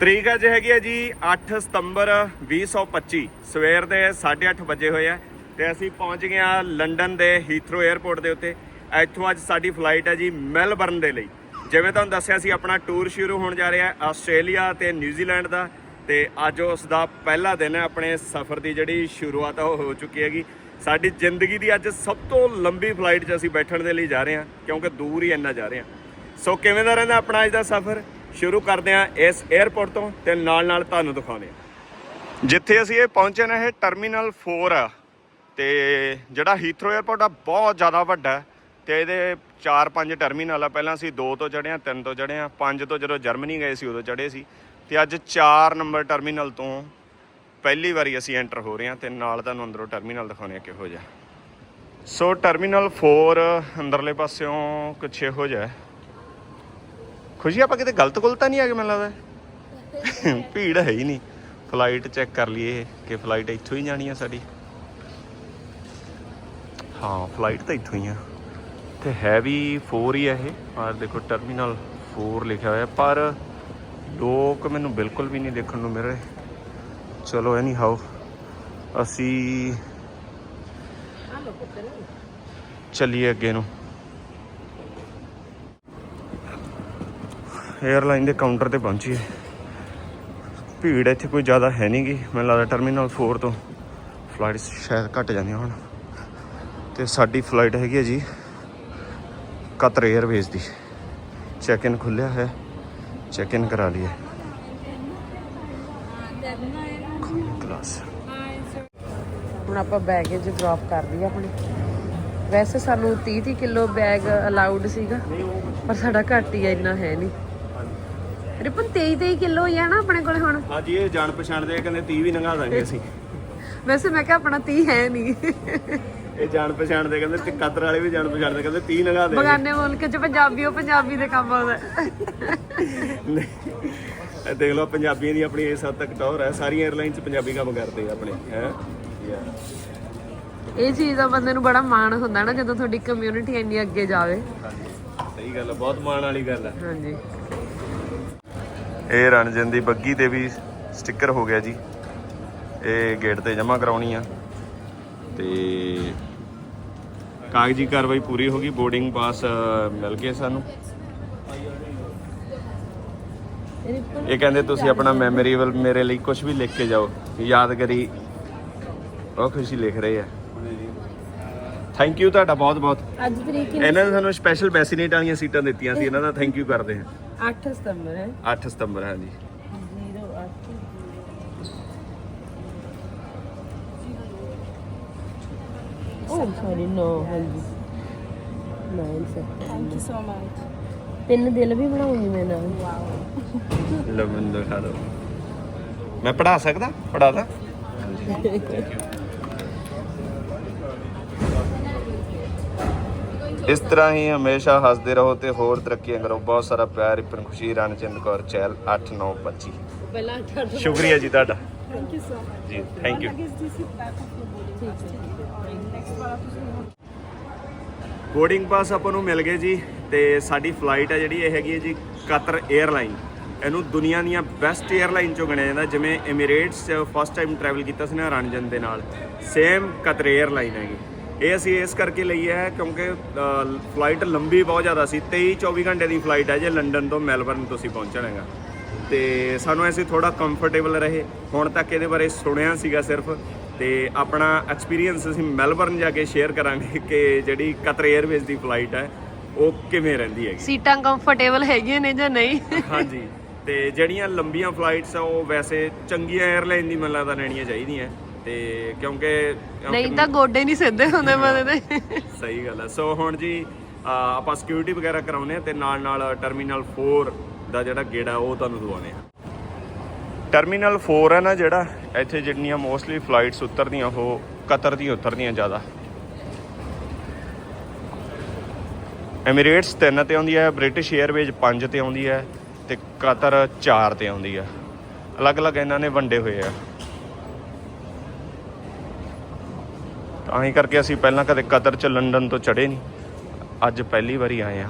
ਤਰੀਕ ਅੱਜ ਹੈਗੀ ਹੈ ਜੀ 8 ਸਤੰਬਰ 2025 ਸਵੇਰ ਦੇ 8:30 ਵਜੇ ਹੋਏ ਆ ਤੇ ਅਸੀਂ ਪਹੁੰਚ ਗਏ ਆ ਲੰਡਨ ਦੇ ਹੀਥਰੋ 에ਅਰਪੋਰਟ ਦੇ ਉੱਤੇ। ਇੱਥੋਂ ਅੱਜ ਸਾਡੀ ਫਲਾਈਟ ਹੈ ਜੀ ਮੈਲਬਰਨ ਦੇ ਲਈ। ਜਿਵੇਂ ਤੁਹਾਨੂੰ ਦੱਸਿਆ ਸੀ, ਆਪਣਾ ਟੂਰ ਸ਼ੁਰੂ ਹੋਣ ਜਾ ਰਿਹਾ ਆਸਟ੍ਰੇਲੀਆ ਤੇ ਨਿਊਜ਼ੀਲੈਂਡ ਦਾ ਤੇ ਅੱਜ ਉਸ ਦਾ ਪਹਿਲਾ ਦਿਨ ਹੈ, ਆਪਣੇ ਸਫ਼ਰ ਦੀ ਜਿਹੜੀ ਸ਼ੁਰੂਆਤ ਆ, ਉਹ ਹੋ ਚੁੱਕੀ ਹੈਗੀ। ਸਾਡੀ ਜ਼ਿੰਦਗੀ ਦੀ ਅੱਜ ਸਭ ਤੋਂ ਲੰਬੀ ਫਲਾਈਟ 'ਚ ਅਸੀਂ ਬੈਠਣ ਦੇ ਲਈ ਜਾ ਰਹੇ ਹਾਂ, ਕਿਉਂਕਿ ਦੂਰ ਹੀ ਇੰਨਾ ਜਾ ਰਹੇ ਹਾਂ। ਸੋ ਕਿਵੇਂ ਦਾ ਰਹਿੰਦਾ ਆਪਣਾ ਅੱਜ ਦਾ ਸਫ਼ਰ? ਸ਼ੁਰੂ ਕਰਦੇ ਹਾਂ ਇਸ 에ਅਰਪੋਰਟ ਤੋਂ ਤੇ ਨਾਲ ਨਾਲ ਤੁਹਾਨੂੰ ਦਿਖਾਉਂਦੇ ਹਾਂ। ਜਿੱਥੇ ਅਸੀਂ ਇਹ ਪਹੁੰਚੇ ਨੇ, ਇਹ ਟਰਮੀਨਲ 4 ਆ ਤੇ ਜਿਹੜਾ ਹੀਥਰੋ 에ਅਰਪੋਰਟ ਆ, ਬਹੁਤ ਜ਼ਿਆਦਾ ਵੱਡਾ ਹੈ ਤੇ ਇਹਦੇ 4-5 ਟਰਮੀਨਲ ਆ। ਪਹਿਲਾਂ ਅਸੀਂ 2 ਤੋਂ ਚੜ੍ਹੇ ਆ 3 ਤੋਂ ਚੜ੍ਹੇ ਆ 5 ਤੋਂ ਜਦੋਂ ਜਰਮਨੀ ਗਏ ਸੀ ਉਦੋਂ ਚੜ੍ਹੇ ਸੀ ਤੇ ਅੱਜ 4 ਨੰਬਰ ਟਰਮੀਨਲ ਤੋਂ ਪਹਿਲੀ ਵਾਰੀ ਅਸੀਂ ਐਂਟਰ ਹੋ ਰਹੇ ਹਾਂ ਤੇ ਨਾਲ ਤੁਹਾਨੂੰ ਅੰਦਰੋਂ ਟਰਮੀਨਲ ਦਿਖਾਉਂਦੇ ਆ ਕਿਹੋ ਜਿਹਾ। ਸੋ ਟਰਮੀਨਲ 4 ਅੰਦਰਲੇ ਪਾਸਿਓਂ ਕੁਛ ਇਹੋ ਜਿਹਾ ਖੁਸ਼ੀ ਆਪਾਂ ਕਿਤੇ ਗਲਤ ਗੁਲਤ ਤਾਂ ਨਹੀਂ ਆ ਗਏ ਮੈਨੂੰ ਲੱਗਦਾ। ਭੀੜ ਹੈ ਹੀ ਨਹੀਂ। ਫਲਾਈਟ ਚੈੱਕ ਕਰ ਲਈਏ ਕਿ ਫਲਾਈਟ ਇੱਥੋਂ ਹੀ ਜਾਣੀ ਆ ਸਾਡੀ। ਹਾਂ ਫਲਾਈਟ ਤਾਂ ਇੱਥੋਂ ਹੀ ਆ। ਤੇ ਹੈ ਵੀ 4 ਹੀ ਆ ਇਹ। ਆਹ ਦੇਖੋ ਟਰਮੀਨਲ 4 ਲਿਖਿਆ ਹੋਇਆ। ਪਰ ਲੋਕ ਮੈਨੂੰ ਬਿਲਕੁਲ ਵੀ ਨਹੀਂ ਦੇਖਣ ਨੂੰ ਮਿਲ ਰਹੇ। ਚਲੋ ਐਨੀ ਹਾਓ ਅਸੀਂ ਚੱਲੀਏ ਅੱਗੇ ਨੂੰ। 에ਅਰਲਾਈਨ ਦੇ ਕਾਊਂਟਰ ਤੇ ਪਹੁੰਚੀਏ ਭੀੜ ਇੱਥੇ ਕੋਈ ਜ਼ਿਆਦਾ ਹੈ ਨਹੀਂਗੀ ਮੈਨੂੰ ਲੱਗਦਾ ਟਰਮੀਨਲ 4 ਤੋਂ ਫਲਾਈਟਸ ਸ਼ਾਇਦ ਘਟ ਜਾਂਦੀਆਂ ਹੁਣ। ਤੇ ਸਾਡੀ ਫਲਾਈਟ ਹੈਗੀ ਹੈ ਜੀ ਕਤਰ 에ਅਰਵੇਜ਼ ਦੀ। ਚੈੱਕ ਇਨ ਖੁੱਲਿਆ ਹੈ। ਚੈੱਕ ਇਨ ਕਰਾ ਲਈਏ। ਕਲਾਸ ਹੁਣ ਆਪਾਂ ਬੈਗੇਜ ਡ੍ਰੌਪ ਕਰ ਲਈ ਆਪਣੀ। ਵੈਸੇ ਸਾਨੂੰ 30 30 ਕਿਲੋ ਬੈਗ ਅਲਾਉਡ ਸੀਗਾ, ਪਰ ਸਾਡਾ ਘੱਟ ਹੀ ਇੰਨਾ ਹੈ ਨਹੀਂ। ਰਿਪਨ 23 23 ਕਿਲੋ ਹੀ ਆ ਨਾ ਆਪਣੇ ਕੋਲੇ ਹੁਣ। ਹਾਂਜੀ ਇਹ ਜਾਣ ਪਛਾਣ ਦੇ ਕਹਿੰਦੇ 30 ਵੀ ਨੰਗਾ ਦਾਂਗੇ ਅਸੀਂ। ਵੈਸੇ ਮੈਂ ਕਿਹਾ ਆਪਣਾ 30 ਹੈ ਨਹੀਂ ਇਹ ਜਾਣ ਪਛਾਣ ਦੇ ਕਹਿੰਦੇ ਤੇ ਕਤਰ ਵਾਲੇ ਵੀ ਜਾਣ ਪਛਾਣ ਦੇ ਕਹਿੰਦੇ 30 ਨੰਗਾ ਦੇ ਬਗਾਨੇ ਮੁਲਕ ਚ ਪੰਜਾਬੀ ਉਹ ਪੰਜਾਬੀ ਦੇ ਕੰਮ ਆਉਂਦਾ। ਇਹ ਦੇਖ ਲਓ ਪੰਜਾਬੀਆਂ ਦੀ ਆਪਣੀ ਇਸ ਹੱਦ ਤੱਕ ਟੌਰ ਹੈ ਸਾਰੀਆਂ 에ਅਰਲਾਈਨ 'ਚ ਪੰਜਾਬੀ ਕੰਮ ਕਰਦੇ ਆ ਆਪਣੇ ਹੈ? ਇਹ ਚੀਜ਼ ਦਾ ਬੰਦੇ ਨੂੰ ਬੜਾ ਮਾਣ ਹੁੰਦਾ ਨਾ ਜਦੋਂ ਤੁਹਾਡੀ ਕਮਿਊਨਿਟੀ ਇੰਨੀ ਅੱਗੇ ਜਾਵੇ। ਸਹੀ ਗੱਲ ਹੈ ਬਹੁਤ ਮਾਣ ਵਾਲੀ ਗੱਲ ਹੈ ਹਾਂਜੀ। ਇਹ ਰਣਜਨ ਦੀ ਬੱਗੀ ਤੇ ਵੀ ਸਟicker ਹੋ ਗਿਆ ਜੀ। ਇਹ ਗੇਟ ਤੇ ਜਮ੍ਹਾਂ ਕਰਾਉਣੀ ਆ। ਤੇ ਕਾਗਜ਼ੀ ਕਾਰਵਾਈ ਪੂਰੀ ਹੋ ਗਈ। ਬੋਰਡਿੰਗ ਪਾਸ ਮਿਲ ਗਿਆ ਸਾਨੂੰ। ਇਹ ਕਹਿੰਦੇ ਤੁਸੀਂ ਆਪਣਾ ਮੈਮੋਰੀਬਲ ਮੇਰੇ ਲਈ ਕੁਝ ਵੀ ਲਿਖ ਕੇ ਜਾਓ। ਯਾਦਗਾਰੀ ਉਹ ਖੁਸ਼ੀ ਲਿਖ ਰਹੇ ਆ। ਥੈਂਕ ਯੂ ਤੁਹਾਡਾ ਬਹੁਤ ਬਹੁਤ ਅੱਜ ਤਰੀਕ ਇਹਨਾਂ ਨੇ ਸਾਨੂੰ ਸਪੈਸ਼ਲ ਬੈਸੀਨੇਟ ਵਾਲੀਆਂ ਸੀਟਾਂ ਦਿੱਤੀਆਂ ਸੀ। ਇਹਨਾਂ ਦਾ ਥੈਂਕ ਯੂ ਕਰਦੇ ਹਾਂ। 8 ਸਤੰਬਰ ਹੈ। 8 ਸਤੰਬਰ ਹਾਂਜੀ। 08 Oh, sorry, no, ਹਾਂਜੀ। 9 September thank you so much ਤਿੰਨ ਦਿਲ ਵੀ ਬਣਾਉਂਗੀ ਮੈਂ ਨਾਲ। ਦਿਖਾ ਦਿਓ ਮੈਂ ਪੜਾ ਸਕਦਾ? ਪੜਾ ਦਾਂ ਇਸ ਤਰ੍ਹਾਂ ਹੀ ਹਮੇਸ਼ਾ ਹੱਸਦੇ ਰਹੋ ਤੇ ਹੋਰ ਤਰੱਕੀਆਂ ਕਰੋ। ਬਹੁਤ ਸਾਰਾ ਪਿਆਰ ਇਪਨ ਖੁਸ਼ੀ ਰਣਚੰਦ ਕੌਰ ਚੈਲ 8925 ਪਹਿਲਾਂ ਸ਼ੁਕਰੀਆ ਜੀ ਤੁਹਾਡਾ। ਥੈਂਕ ਯੂ ਸੋ ਮਚ ਜੀ ਬੋਰਡਿੰਗ ਪਾਸ ਆਪਾਂ ਨੂੰ ਮਿਲ ਗਏ ਜੀ ਤੇ ਸਾਡੀ ਫਲਾਈਟ ਹੈ ਜਿਹੜੀ ਇਹ ਹੈਗੀ ਹੈ ਜੀ ਕਤਰ 에ਅਰਲਾਈਨ ਇਹਨੂੰ ਦੁਨੀਆ ਦੀਆਂ ਬੈਸਟ 에ਅਰਲਾਈਨ ਚੋਂ ਗਿਣਿਆ ਜਾਂਦਾ ਜਿਵੇਂ ਐਮੀਰੇਟਸ ਫਸਟ ਟਾਈਮ ਟਰੈਵਲ ਕੀਤਾ ਸੀ ਨਾ ਰਣਜਨ ਦੇ ਨਾਲ। ਸੇਮ ਕਤਰ 에ਅਰਲਾਈਨ ਹੈਗੀ। ਇਹ ਅਸੀਂ ਇਸ ਕਰਕੇ ਲਈ ਹੈ ਕਿਉਂਕਿ ਫਲਾਈਟ ਲੰਬੀ ਬਹੁਤ ਜ਼ਿਆਦਾ ਸੀ 23 24 ਘੰਟੇ ਦੀ ਫਲਾਈਟ ਹੈ ਜੇ ਲੰਡਨ ਤੋਂ ਮੈਲਬਰਨ ਤੁਸੀਂ ਪਹੁੰਚਣਾ ਹੈਗਾ। ਤੇ ਸਾਨੂੰ ਐਸੇ ਥੋੜਾ ਕੰਫਰਟੇਬਲ ਰਹੇ ਹੁਣ ਤੱਕ ਇਹਦੇ ਬਾਰੇ ਸੁਣਿਆ ਸੀਗਾ ਸਿਰਫ। ਤੇ ਆਪਣਾ ਐਕਸਪੀਰੀਅੰਸ ਅਸੀਂ ਮੈਲਬਰਨ ਜਾ ਕੇ ਸ਼ੇਅਰ ਕਰਾਂਗੇ ਕਿ ਜਿਹੜੀ ਕਤਰ 에ਅਰਵੇਜ਼ ਦੀ ਫਲਾਈਟ ਹੈ ਉਹ ਕਿਵੇਂ ਰਹਿੰਦੀ ਹੈਗੀ। ਸੀਟਾਂ ਕੰਫਰਟੇਬਲ ਹੈਗੀਆਂ ਨੇ ਜਾਂ ਨਹੀਂ? ਹਾਂਜੀ। ਤੇ ਜਿਹੜੀਆਂ ਲੰਬੀਆਂ ਫਲਾਈਟਸ ਆ ਉਹ ਵੈਸੇ ਚੰਗੀਆਂ 에ਅਰਲਾਈਨ ਦੀ ਮੈਨੂੰ ਲੱਗਦਾ ਲੈਣੀਆਂ ਚਾਹੀਦੀਆਂ। ਤੇ ਕਿਉਂਕਿ ਨਹੀਂ ਤਾਂ ਗੋਡੇ ਨਹੀਂ ਸਿੱਧੇ ਹੁੰਦੇ ਬੰਦੇ ਦੇ। ਸਹੀ ਗੱਲ ਹੈ ਸੋ ਹੁਣ ਜੀ ਆਪਾਂ ਸਿਕਿਉਰਿਟੀ ਵਗੈਰਾ ਕਰਾਉਨੇ ਆ ਤੇ ਨਾਲ ਨਾਲ ਟਰਮੀਨਲ 4 ਦਾ ਜਿਹੜਾ ਗੇੜਾ ਉਹ ਤੁਹਾਨੂੰ ਦਵਾਉਨੇ ਆ। ਟਰਮੀਨਲ 4 ਹੈ ਨਾ ਜਿਹੜਾ ਇੱਥੇ ਜਿਹੜੀਆਂ ਮੋਸਟਲੀ ਫਲਾਈਟਸ ਉਤਰਦੀਆਂ ਉਹ ਕਤਰ ਦੀਆਂ ਉਤਰਦੀਆਂ ਜ਼ਿਆਦਾ। ਐਮੀਰੇਟਸ 3 ਤੇ ਆਉਂਦੀ ਹੈ ਬ੍ਰਿਟਿਸ਼ 에ਅਰਵੇਜ਼ 5 ਤੇ ਆਉਂਦੀ ਹੈ ਤੇ ਕਤਰ 4 ਤੇ ਆਉਂਦੀ ਹੈ ਅਲੱਗ-ਅਲੱਗ ਇਹਨਾਂ ਨੇ ਵੰਡੇ ਹੋਏ ਆ। ਤਾਂ ਹੀ ਕਰਕੇ ਅਸੀਂ ਪਹਿਲਾਂ ਕਦੇ ਕਤਰ ਚ ਲੰਡਨ ਤੋਂ ਚੜੇ ਨਹੀਂ। ਅੱਜ ਪਹਿਲੀ ਵਾਰੀ ਆਏ ਆ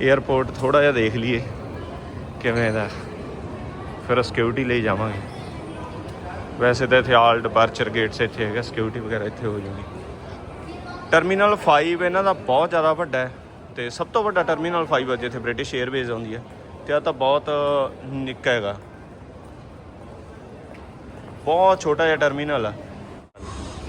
에ਅਰਪੋਰਟ ਥੋੜਾ ਜਿਹਾ ਦੇਖ ਲਈਏ, ਕਿਵੇਂ ਦਾ। ਫਿਰ ਸਿਕਿਉਰਿਟੀ ਲਈ ਜਾਵਾਂਗੇ। ਵੈਸੇ ਤਾਂ ਇੱਥੇ ਆਲ ਡਿਪਾਰਚਰ ਗੇਟਸ ਇੱਥੇ ਹੈਗਾ ਸਿਕਿਉਰਿਟੀ ਵਗੈਰਾ ਇੱਥੇ ਹੋ ਜੂਗੀ ਟਰਮੀਨਲ 5 ਇਹਨਾਂ ਦਾ ਬਹੁਤ ਜ਼ਿਆਦਾ ਵੱਡਾ ਹੈ ਤੇ ਸਭ ਤੋਂ ਵੱਡਾ ਟਰਮੀਨਲ 5 ਹੈ ਜਿੱਥੇ ਬ੍ਰਿਟਿਸ਼ 에ਅਰਵੇਜ਼ ਆਉਂਦੀ ਹੈ। ਤੇ ਆ ਤਾਂ ਬਹੁਤ ਨਿੱਕਾ ਹੈਗਾ। ਬਹੁਤ ਛੋਟਾ ਜਿਹਾ ਟਰਮੀਨਲ ਆ।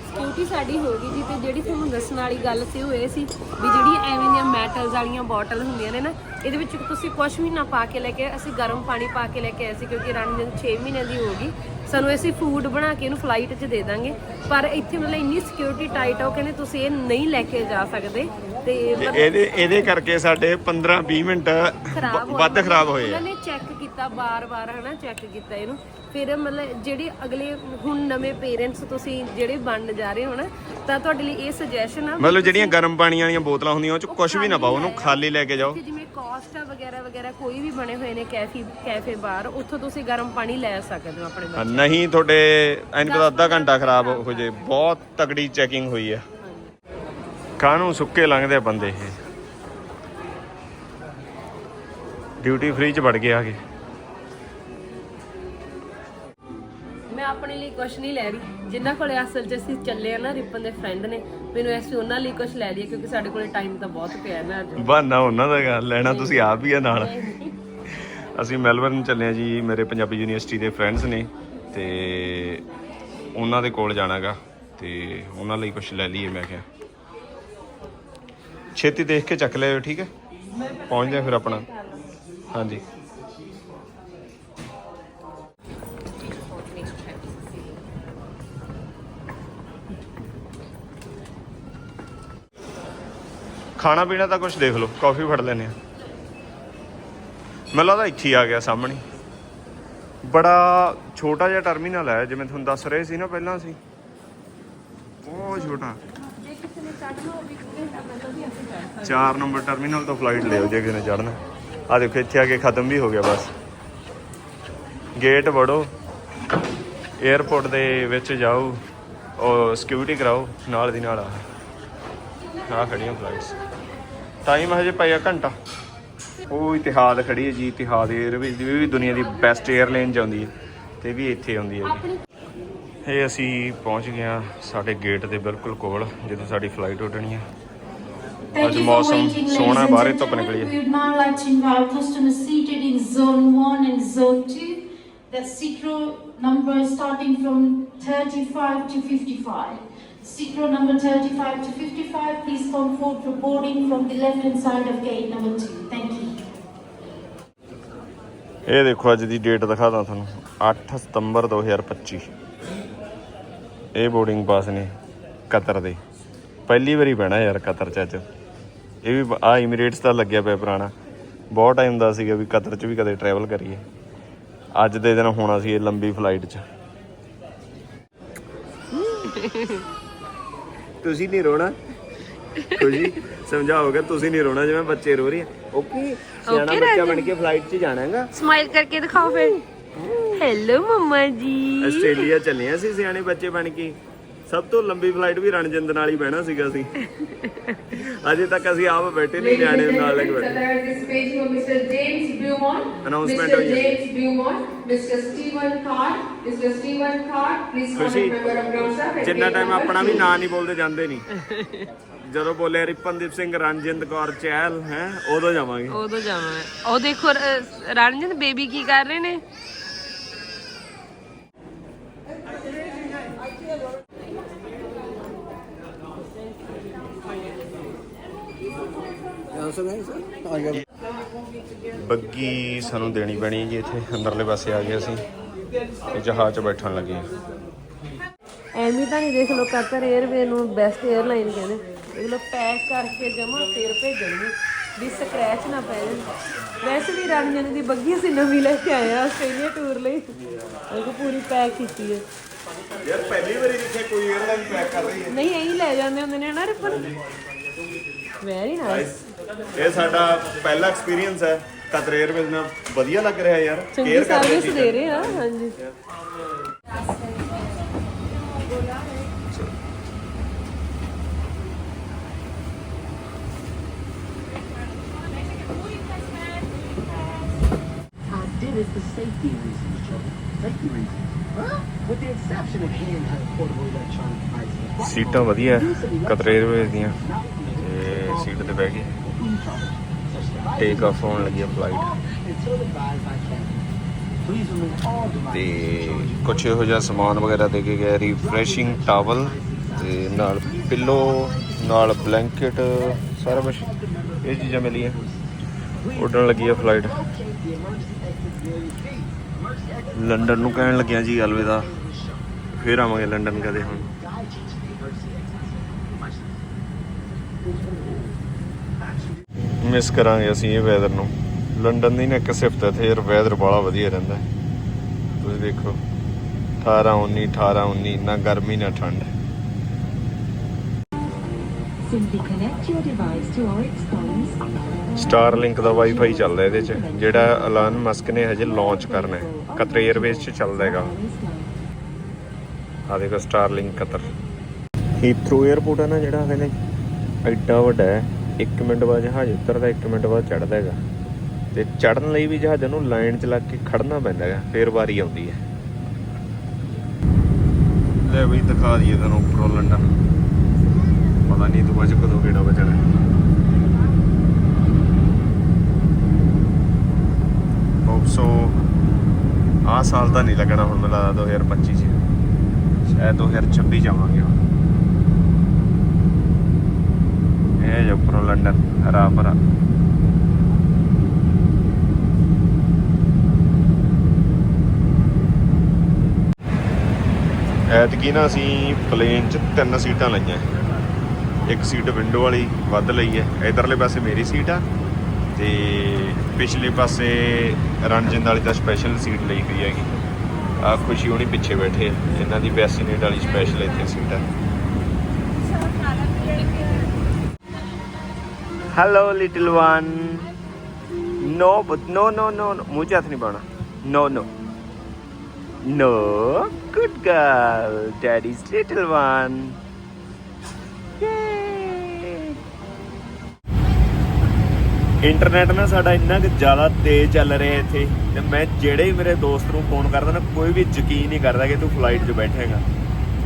ਸਿਕਿਉਰਿਟੀ ਸਾਡੀ ਹੋ ਗਈ ਜੀ ਤੇ ਜਿਹੜੀ ਤੁਹਾਨੂੰ ਦੱਸਣ ਵਾਲੀ ਗੱਲ ਸੀ ਉਹ ਇਹ ਸੀ ਵੀ ਜਿਹੜੀਆਂ ਐਵੇਂ ਦੀਆਂ ਮੈਟਲਸ ਵਾਲੀਆਂ ਬੋਟਲ ਹੁੰਦੀਆਂ ਨੇ ਨਾ ਇਹਦੇ ਵਿੱਚ ਤੁਸੀਂ ਕੁਝ ਵੀ ਨਾ ਪਾ ਕੇ ਲੈ ਕੇ। ਅਸੀਂ ਗਰਮ ਪਾਣੀ ਪਾ ਕੇ ਲੈ ਕੇ ਆਏ ਸੀ ਕਿਉਂਕਿ ਰਾਣੀ ਜਨ 6 ਮਹੀਨਿਆਂ ਦੀ ਹੋ ਗਈ ਸਾਨੂੰ ਅਸੀਂ ਫੂਡ ਬਣਾ ਕੇ ਇਹਨੂੰ ਫਲਾਈਟ 'ਚ ਦੇ ਦਾਂਗੇ। ਪਰ ਇੱਥੇ ਮਤਲਬ ਇੰਨੀ ਸਿਕਿਉਰਿਟੀ ਟਾਈਟ ਆ ਉਹ ਕਹਿੰਦੇ ਤੁਸੀਂ ਇਹ ਨਹੀਂ ਲੈ ਕੇ ਜਾ ਸਕਦੇ। ਤੇ ਇਹਦੇ ਇਹਦੇ ਕਰਕੇ ਸਾਡੇ 15 20 ਮਿੰਟ ਖਰਾਬ ਵੱਧ ਖਰਾਬ ਹੋਏ ਆ। ਉਹਨਾਂ ਨੇ ਚੈੱਕ ਕੀਤਾ ਬਾਰ-ਬਾਰ ਹਨਾ ਚੈੱਕ ਕੀਤਾ ਇਹਨੂੰ। ਫਿਰ ਮਤਲਬ ਜਿਹੜੇ ਅਗਲੇ ਹੁਣ ਨਵੇਂ ਪੇਰੈਂਟਸ ਤੁਸੀਂ ਜਿਹੜੇ ਬਣਨ ਜਾ ਰਹੇ ਹੋ ਨਾ ਤਾਂ ਤੁਹਾਡੇ ਲਈ ਇਹ ਸੁਜੈਸ਼ਨ ਆ ਮਤਲਬ ਜਿਹੜੀਆਂ ਗਰਮ ਪਾਣੀ ਵਾਲੀਆਂ ਬੋਤਲਾਂ ਹੁੰਦੀਆਂ ਉਹ ਚ ਕੁਝ ਵੀ ਨਾ ਪਾਓ ਉਹਨੂੰ ਖਾਲੀ ਲੈ ਕੇ ਜਾਓ। ਇੱਥੇ ਜਿਵੇਂ ਕੋਸਟਾ ਵਗੈਰਾ ਵਗੈਰਾ ਕੋਈ ਵੀ ਬਣੇ ਹੋਏ ਨੇ ਕੈਫੇ ਕੈਫੇ ਬਾਰ ਉੱਥੋਂ ਤੁਸੀਂ ਗਰਮ ਪਾਣੀ ਲੈ ਸਕਦੇ ਹੋ ਆਪਣੇ ਹਾਂ, ਬੱਚੇ ਨਹੀਂ ਤੁਹਾਡੇ ਐਨ ਪਤਾ ਅੱਧਾ ਘੰਟਾ ਖਰਾਬ ਹੋ ਜੇ ਬਹੁਤ ਤਕੜੀ ਚੈਕਿੰਗ ਹੋਈ ਆ। ਕਾਹਨੂੰ ਸੁੱਕੇ ਲੰਘਦੇ ਆ ਬੰਦੇ ਇਹ? ਡਿਊਟੀ ਫ੍ਰੀ ਚ ਵੜ ਗਏ ਆਗੇ ਆਪਣੇ ਲਈ ਕੁਝ ਨਹੀਂ ਲੈ ਰਹੀ। ਜਿਨ੍ਹਾਂ ਕੋਲੇ ਅਸਲ 'ਚ ਅਸੀਂ ਚੱਲੇ ਆ ਨਾ ਰਿਪਨ ਦੇ ਫਰੈਂਡ ਨੇ ਮੈਨੂੰ ਐਸੀ ਉਹਨਾਂ ਲਈ ਕੁਝ ਲੈ ਲਈਏ ਕਿਉਂਕਿ ਸਾਡੇ ਕੋਲੇ ਟਾਈਮ ਤਾਂ ਬਹੁਤ ਪਿਆ ਨਾ ਅੱਜ। ਬਹਾਨਾ ਉਹਨਾਂ ਦਾ ਗਾ, ਲੈਣਾ ਤੁਸੀਂ ਆਪ ਹੀ ਆ ਨਾਲ। ਅਸੀਂ ਮੈਲਬਰਨ ਚੱਲੇ ਆ ਜੀ ਮੇਰੇ ਪੰਜਾਬੀ ਯੂਨੀਵਰਸਿਟੀ ਦੇ ਫਰੈਂਡਸ ਨੇ ਤੇ ਉਹਨਾਂ ਦੇ ਕੋਲ ਜਾਣਾਗਾ ਤੇ ਉਹਨਾਂ ਲਈ ਕੁਝ ਲੈ ਲਈਏ ਮੈਂ ਕਿਹਾ। ਛੇਤੀ ਦੇਖ ਕੇ ਚੱਕ ਲਿਓ ਠੀਕ ਹੈ? ਪਹੁੰਚਦੇ ਆ ਫਿਰ ਆਪਣਾ। ਹਾਂਜੀ। ਖਾਣਾ ਪੀਣਾ ਤਾਂ ਕੁਝ ਦੇਖ ਲਓ ਕਾਫੀ ਫੜ ਲੈਨੇ ਆ ਮੈਨੂੰ ਲੱਗਦਾ ਇੱਥੇ ਆ ਗਿਆ ਸਾਹਮਣੇ। ਬੜਾ ਛੋਟਾ ਜਿਹਾ ਟਰਮੀਨਲ ਹੈ, ਜਿਵੇਂ ਤੁਹਾਨੂੰ ਦੱਸ ਰਹੇ ਸੀ ਨਾ ਪਹਿਲਾਂ ਅਸੀਂ। ਬਹੁਤ ਛੋਟਾ। 4 ਨੰਬਰ ਟਰਮੀਨਲ ਤੋਂ ਫਲਾਈਟ ਲਿਓ ਜੇ ਕਿਸੇ ਨੇ ਚੜਨਾ ਆ ਦੇਖੋ, ਇੱਥੇ ਆ ਕੇ ਖਤਮ ਵੀ ਹੋ ਗਿਆ ਬਸ। ਗੇਟ ਵੜੋ। 에ਅਰਪੋਰਟ ਦੇ ਵਿੱਚ ਜਾਓ। ਔਰ ਸਿਕਿਉਰਿਟੀ ਕਰਾਓ, ਨਾਲ ਦੀ ਨਾਲ ਆ। ਆ ਖੜੀਆਂ ਫਲਾਈਟਸ ਟਾਈਮ ਹਜੇ ਪਿਆ ਘੰਟਾ ਉਹ ਇਤਿਹਾਦ ਖੜੀ ਹੈ ਜੀ ਇਤਿਹਾਦ 에ਅਰਵੇਜ਼ ਦੀ ਵੀ ਦੁਨੀਆ ਦੀ ਬੈਸਟ 에ਅਰਲਾਈਨ ਜਾਂਦੀ ਹੈ ਤੇ ਵੀ ਇੱਥੇ ਆਉਂਦੀ ਹੈ ਜੀ ਇਹ ਅਸੀਂ ਪਹੁੰਚ ਗਏ ਹਾਂ ਸਾਡੇ ਗੇਟ ਦੇ ਬਿਲਕੁਲ ਕੋਲ ਜਿੱਥੇ ਸਾਡੀ ਫਲਾਈਟ ਉੱਡਣੀ ਹੈ ਅੱਜ ਮੌਸਮ ਸੋਹਣਾ ਬਾਹਰ ਧੁੱਪ. ਨਿਕਲੀ ਹੈ We would now like to invite customers seated in zone 1 and zone 2. That's seat row number starting from 35 to 55. Seat row number 35 to 55, please come forward for boarding from the left hand side of gate number 2. Thank you. ਇਹ ਦੇਖੋ ਅੱਜ ਦੀ date ਦਿਖਾਦਾ ਤੁਹਾਨੂੰ 8 ਸਤੰਬਰ 2025 ਇਹ boarding pass ਨੇ Qatar ਦੇ। ਪਹਿਲੀ ਵਾਰੀ ਬਹਿਣਾ ਯਾਰ ਕਤਰ ਚ ਅੱਜ। ਇਹ ਵੀ ਆ ਇਮੀਰੇਟਸ ਦਾ ਲੱਗਿਆ ਪਿਆ ਪੁਰਾਣਾ। ਬਹੁਤ ਟਾਈਮ ਦਾ ਸੀਗਾ ਵੀ ਕਤਰ ਚ ਵੀ ਕਦੇ ਟਰੈਵਲ ਕਰੀਏ। ਅੱਜ ਦੇ ਦਿਨ ਹੋਣਾ ਸੀ ਇਹ ਲੰਬੀ ਫਲਾਈਟ ਚ। ਤੁਸੀਂ ਨਹੀਂ ਰੋਣਾ। ਖੁਸ਼ੀ ਸਮਝਾਓਗੇ ਤੁਸੀਂ ਨਹੀਂ ਰੋਣਾ ਜਿਵੇਂ ਬੱਚੇ ਰੋ ਰਹੇ ਆ। ਓਕੇ ਸਿਆਣਾ Okay, ਬੱਚਾ ਰਾਜਨ। ਬਣ ਕੇ ਫਲਾਈਟ 'ਚ ਜਾਣਾ ਹੈਗਾ। ਸਮਾਈਲ ਕਰਕੇ ਦਿਖਾਓ ਫਿਰ। ਹੈਲੋ ਮਮਾ ਜੀ। ਆਸਟ੍ਰੇਲੀਆ ਚੱਲੇ ਆ ਸੀ ਸਿਆਣੇ ਬੱਚੇ ਬਣ ਕੇ। ਸਭ ਤੋਂ ਲੰਬੀ ਫਲਾਈਟ ਵੀ ਰਣਜਿੰਦ ਨਾਲ ਹੀ ਬਹਿਣਾ ਸੀਗਾ ਅਸੀਂ ਅਜੇ ਤੱਕ ਅਸੀਂ ਆਪ ਬੈਠੇ ਨਹੀਂ ਨਿਆਣੇ ਨਾਲ ਲੈ ਕੇ ਬੈਠੇ Mr. ਹੋਈ ਹੈ। Of ground staff. and ਜਿੰਨਾ ਟਾਈਮ ਆਪਣਾ ਵੀ. ਨਾਂ ਨਹੀਂ ਬੋਲਦੇ ਜਾਂਦੇ ਨਹੀਂ ਜਦੋਂ ਬੋਲੇ ਰਿਪਨਦੀਪ ਸਿੰਘ ਰਣਜਿੰਦ ਕੌਰ ਚਹਿਲ ਹੈ ਉਦੋਂ ਜਾਵਾਂਗੇ ਉਦੋਂ ਜਾਵਾਂ ਉਹ ਦੇਖੋ ਰ- ਰਣਜੀਤ ਬੇਬੀ ਕੀ ਕਰ ਰਹੇ ਨੇ ਬੱਗੀ ਸਾਨੂੰ ਦੇਣੀ ਪੈਣੀ ਜੀ ਇੱਥੇ ਅੰਦਰਲੇ ਪਾਸੇ ਆ ਗਏ ਅਸੀਂ ਤੇ ਜਹਾਜ਼ 'ਚ ਬੈਠਣ ਲੱਗੇ ਐਵੇਂ ਤਾਂ ਨਹੀਂ ਦੇਖ ਲੋ ਕਤਰ 에ਅਰਵੇ ਨੂੰ ਬੈਸਟ 에ਅਰਲਾਈਨ ਕਹਿੰਦੇ। ਇਹ ਲੋ ਪੈਕ ਕਰਕੇ ਜਮਾ ਫੇਰ ਭੇਜਣਗੇ ਵੀ ਸਕ੍ਰੈਚ ਨਾ ਪੈ ਜਾਣ। ਵੈਸੇ ਵੀ ਰਾਣੀਆਂ ਦੀ ਬੱਗੀ ਅਸੀਂ ਨਵੀਂ ਲੈ ਕੇ ਆਏ ਆ ਆਸਟ੍ਰੇਲੀਆ ਟੂਰ ਲਈ। ਉਹ ਪੂਰੀ ਪੈਕ ਕੀਤੀ ਹੈ। ਯਾਰ ਪਹਿਲੀ ਵਾਰੀ ਜਿੱਥੇ ਕੋਈ 에ਅਰਲਾਈਨ ਪੈਕ ਕਰ ਰਹੀ ਹੈ। ਨਹੀਂ ਇਹੀ ਲੈ ਜਾਂਦੇ ਹੁੰਦੇ ਨੇ ਨਾ ਰਿਪਨ। ਵੈਰੀ ਨਾਈਸ ਇਹ ਸਾਡਾ ਪਹਿਲਾ ਐਕਸਪੀਰੀਅੰਸ ਹੈ ਕਤਰ 에ਅਰਵੇਜ਼ ਨਾਲ ਵਧੀਆ ਲੱਗ ਰਿਹਾ ਯਾਰ ਚੰਗੀ Care ਕਰ ਰਹੇ ਸਰਵਿਸ ਦੇ ਰਹੇ ਆ ਹਾਂਜੀ is the safety reasons, children. Safety reasons. With the exception of handheld portable electronic devices. ਸੀਟਾਂ ਵਧੀਆ ਕਤਰੇ ਏਅਰਵੇਜ਼ ਦੀਆਂ ਤੇ ਸੀਟ ਤੇ ਬਹਿ ਗਏ ਟੇਕ ਆਫ ਹੋਣ ਲੱਗੀ ਆ ਫਲਾਈਟ Until ਤੇ ਕੁਛ ਇਹੋ ਜਿਹਾ ਸਮਾਨ ਵਗੈਰਾ ਦੇ ਕੇ ਗਏ ਰਿਫਰੈਸ਼ਿੰਗ ਟਾਵਲ ਤੇ ਨਾਲ ਪਿੱਲੋ ਨਾਲ ਬਲੈਂਕਟ ਸਾਰਾ ਕੁਝ ਇਹ ਚੀਜ਼ਾਂ ਮਿਲੀਆਂ। ਉੱਡਣ ਲੱਗੀ ਆ ਫਲਾਈਟ ਲੰਡਨ ਨੂੰ ਕਹਿਣ ਲੱਗਿਆ ਜੀ, ਅਲਵਿਦਾ। ਫੇਰ ਆਵਾਂਗੇ ਲੰਡਨ ਕਦੇ ਹੁਣ। ਮਿਸ ਕਰਾਂਗੇ ਅਸੀਂ ਇਹ ਵੈਦਰ ਨੂੰ। ਲੰਡਨ ਦੀ ਨਾ ਇੱਕ ਸਿਫਤ ਹੈ ਯਾਰ ਵੈਦਰ ਬੜਾ ਵਧੀਆ ਰਹਿੰਦਾ। ਤੁਸੀਂ ਦੇਖੋ 18 19 18 19 ਨਾ ਗਰਮੀ ਨਾ ਠੰਡ. ਸਟਾਰਲਿੰਕ ਦਾ ਵਾਈਫਾਈ ਚੱਲਦਾ ਇਹਦੇ 'ਚ। ਜਿਹੜਾ ਅਲਾਨ ਮਸਕ ਨੇ ਹਜੇ ਲਾਂਚ ਕਰਨਾ ਹੈ। ਕਤਰ 에ਅਰਵੇਜ਼ 'ਚ ਚੱਲਦਾ ਹੈਗਾ। ਆ ਦੇਖੋ ਸਟਾਰਲਿੰਕ ਕਤਰ ਹੀਥਰੋ 에ਅਰਪੋਰਟ ਹੈ ਨਾ ਜਿਹੜਾ ਕਹਿੰਦੇ ਐਡਾ ਵੱਡਾ ਹੈ। 1 ਮਿੰਟ ਬਾਅਦ ਜਹਾਜ਼ ਉਤਰਦਾ 1 ਮਿੰਟ ਬਾਅਦ ਚੜਦਾ ਹੈਗਾ। ਤੇ ਚੜਨ ਲਈ ਵੀ ਜਹਾਜ਼ਾਂ ਨੂੰ ਲਾਈਨ 'ਚ ਲੱਗ ਕੇ ਖੜਨਾ ਪੈਂਦਾ ਹੈਗਾ, ਫੇਰ ਵਾਰੀ ਆਉਂਦੀ ਹੈ। ਲੈ ਬਈ, ਦਿਖਾ ਦਈਏ ਤੁਹਾਨੂੰ ਉੱਪਰੋਂ ਲੰਡਨ। ਪਤਾ ਨਹੀਂ ਦੁਬਾਰਾ ਕਦੋਂ ਕਿਹੜਾ ਬਚਣਾ ਹੋਪਸੋ ਆਹ ਸਾਲ ਦਾ ਨਹੀਂ ਲੱਗਣਾ ਹੁਣ, ਮੈਨੂੰ ਲੱਗਦਾ 2025 ਚ। ਸ਼ਾਇਦ 2026 ਜਾਵਾਂਗੇ ਹੁਣ। ਇਹ ਜੋ ਉੱਪਰੋਂ ਹਰਾ ਭਰਾ ਐਤਕੀ ਨਾ ਅਸੀਂ ਪਲੇਨ 'ਚ ਤਿੰਨ ਸੀਟਾਂ ਲਈਆਂ। ਇੱਕ ਸੀਟ ਵਿੰਡੋ ਵਾਲੀ ਵੱਧ ਲਈ ਹੈ। ਇਧਰਲੇ ਪਾਸੇ ਮੇਰੀ ਸੀਟ ਆ ਤੇ ਪਿਛਲੇ ਪਾਸੇ ਰਣਜਿੰਦ ਵਾਲੀ ਦਾ ਸਪੈਸ਼ਲ ਸੀਟ ਲਈ ਹੋਈ ਹੈਗੀ। ਆ ਖੁਸ਼ੀ ਹੋਣੀ ਪਿੱਛੇ ਬੈਠੇ ਇਹਨਾਂ ਦੀ ਵੈਸੀਨੇਟ ਵਾਲੀ ਸਪੈਸ਼ਲ ਇੱਥੇ ਸੀਟ ਆ। Hello little one no no no no ਮੂੰਹ 'ਚ ਹੱਥ ਨਹੀਂ ਪਾਉਣਾ no no No, good girl. Daddy's little one. Internet ਨਾ ਸਾਡਾ ਇੰਨਾ ਕਿ ਜ਼ਿਆਦਾ ਤੇਜ਼ ਚੱਲ ਰਿਹਾ ਇੱਥੇ ਤੇ ਮੈਂ ਜਿਹੜੇ ਵੀ ਮੇਰੇ ਦੋਸਤ ਨੂੰ ਫੋਨ ਕਰਦਾ ਨਾ ਕੋਈ ਵੀ ਯਕੀਨ ਨਹੀਂ ਕਰਦਾ ਕਿ ਤੂੰ ਫਲਾਈਟ 'ਚ ਬੈਠੇਗਾ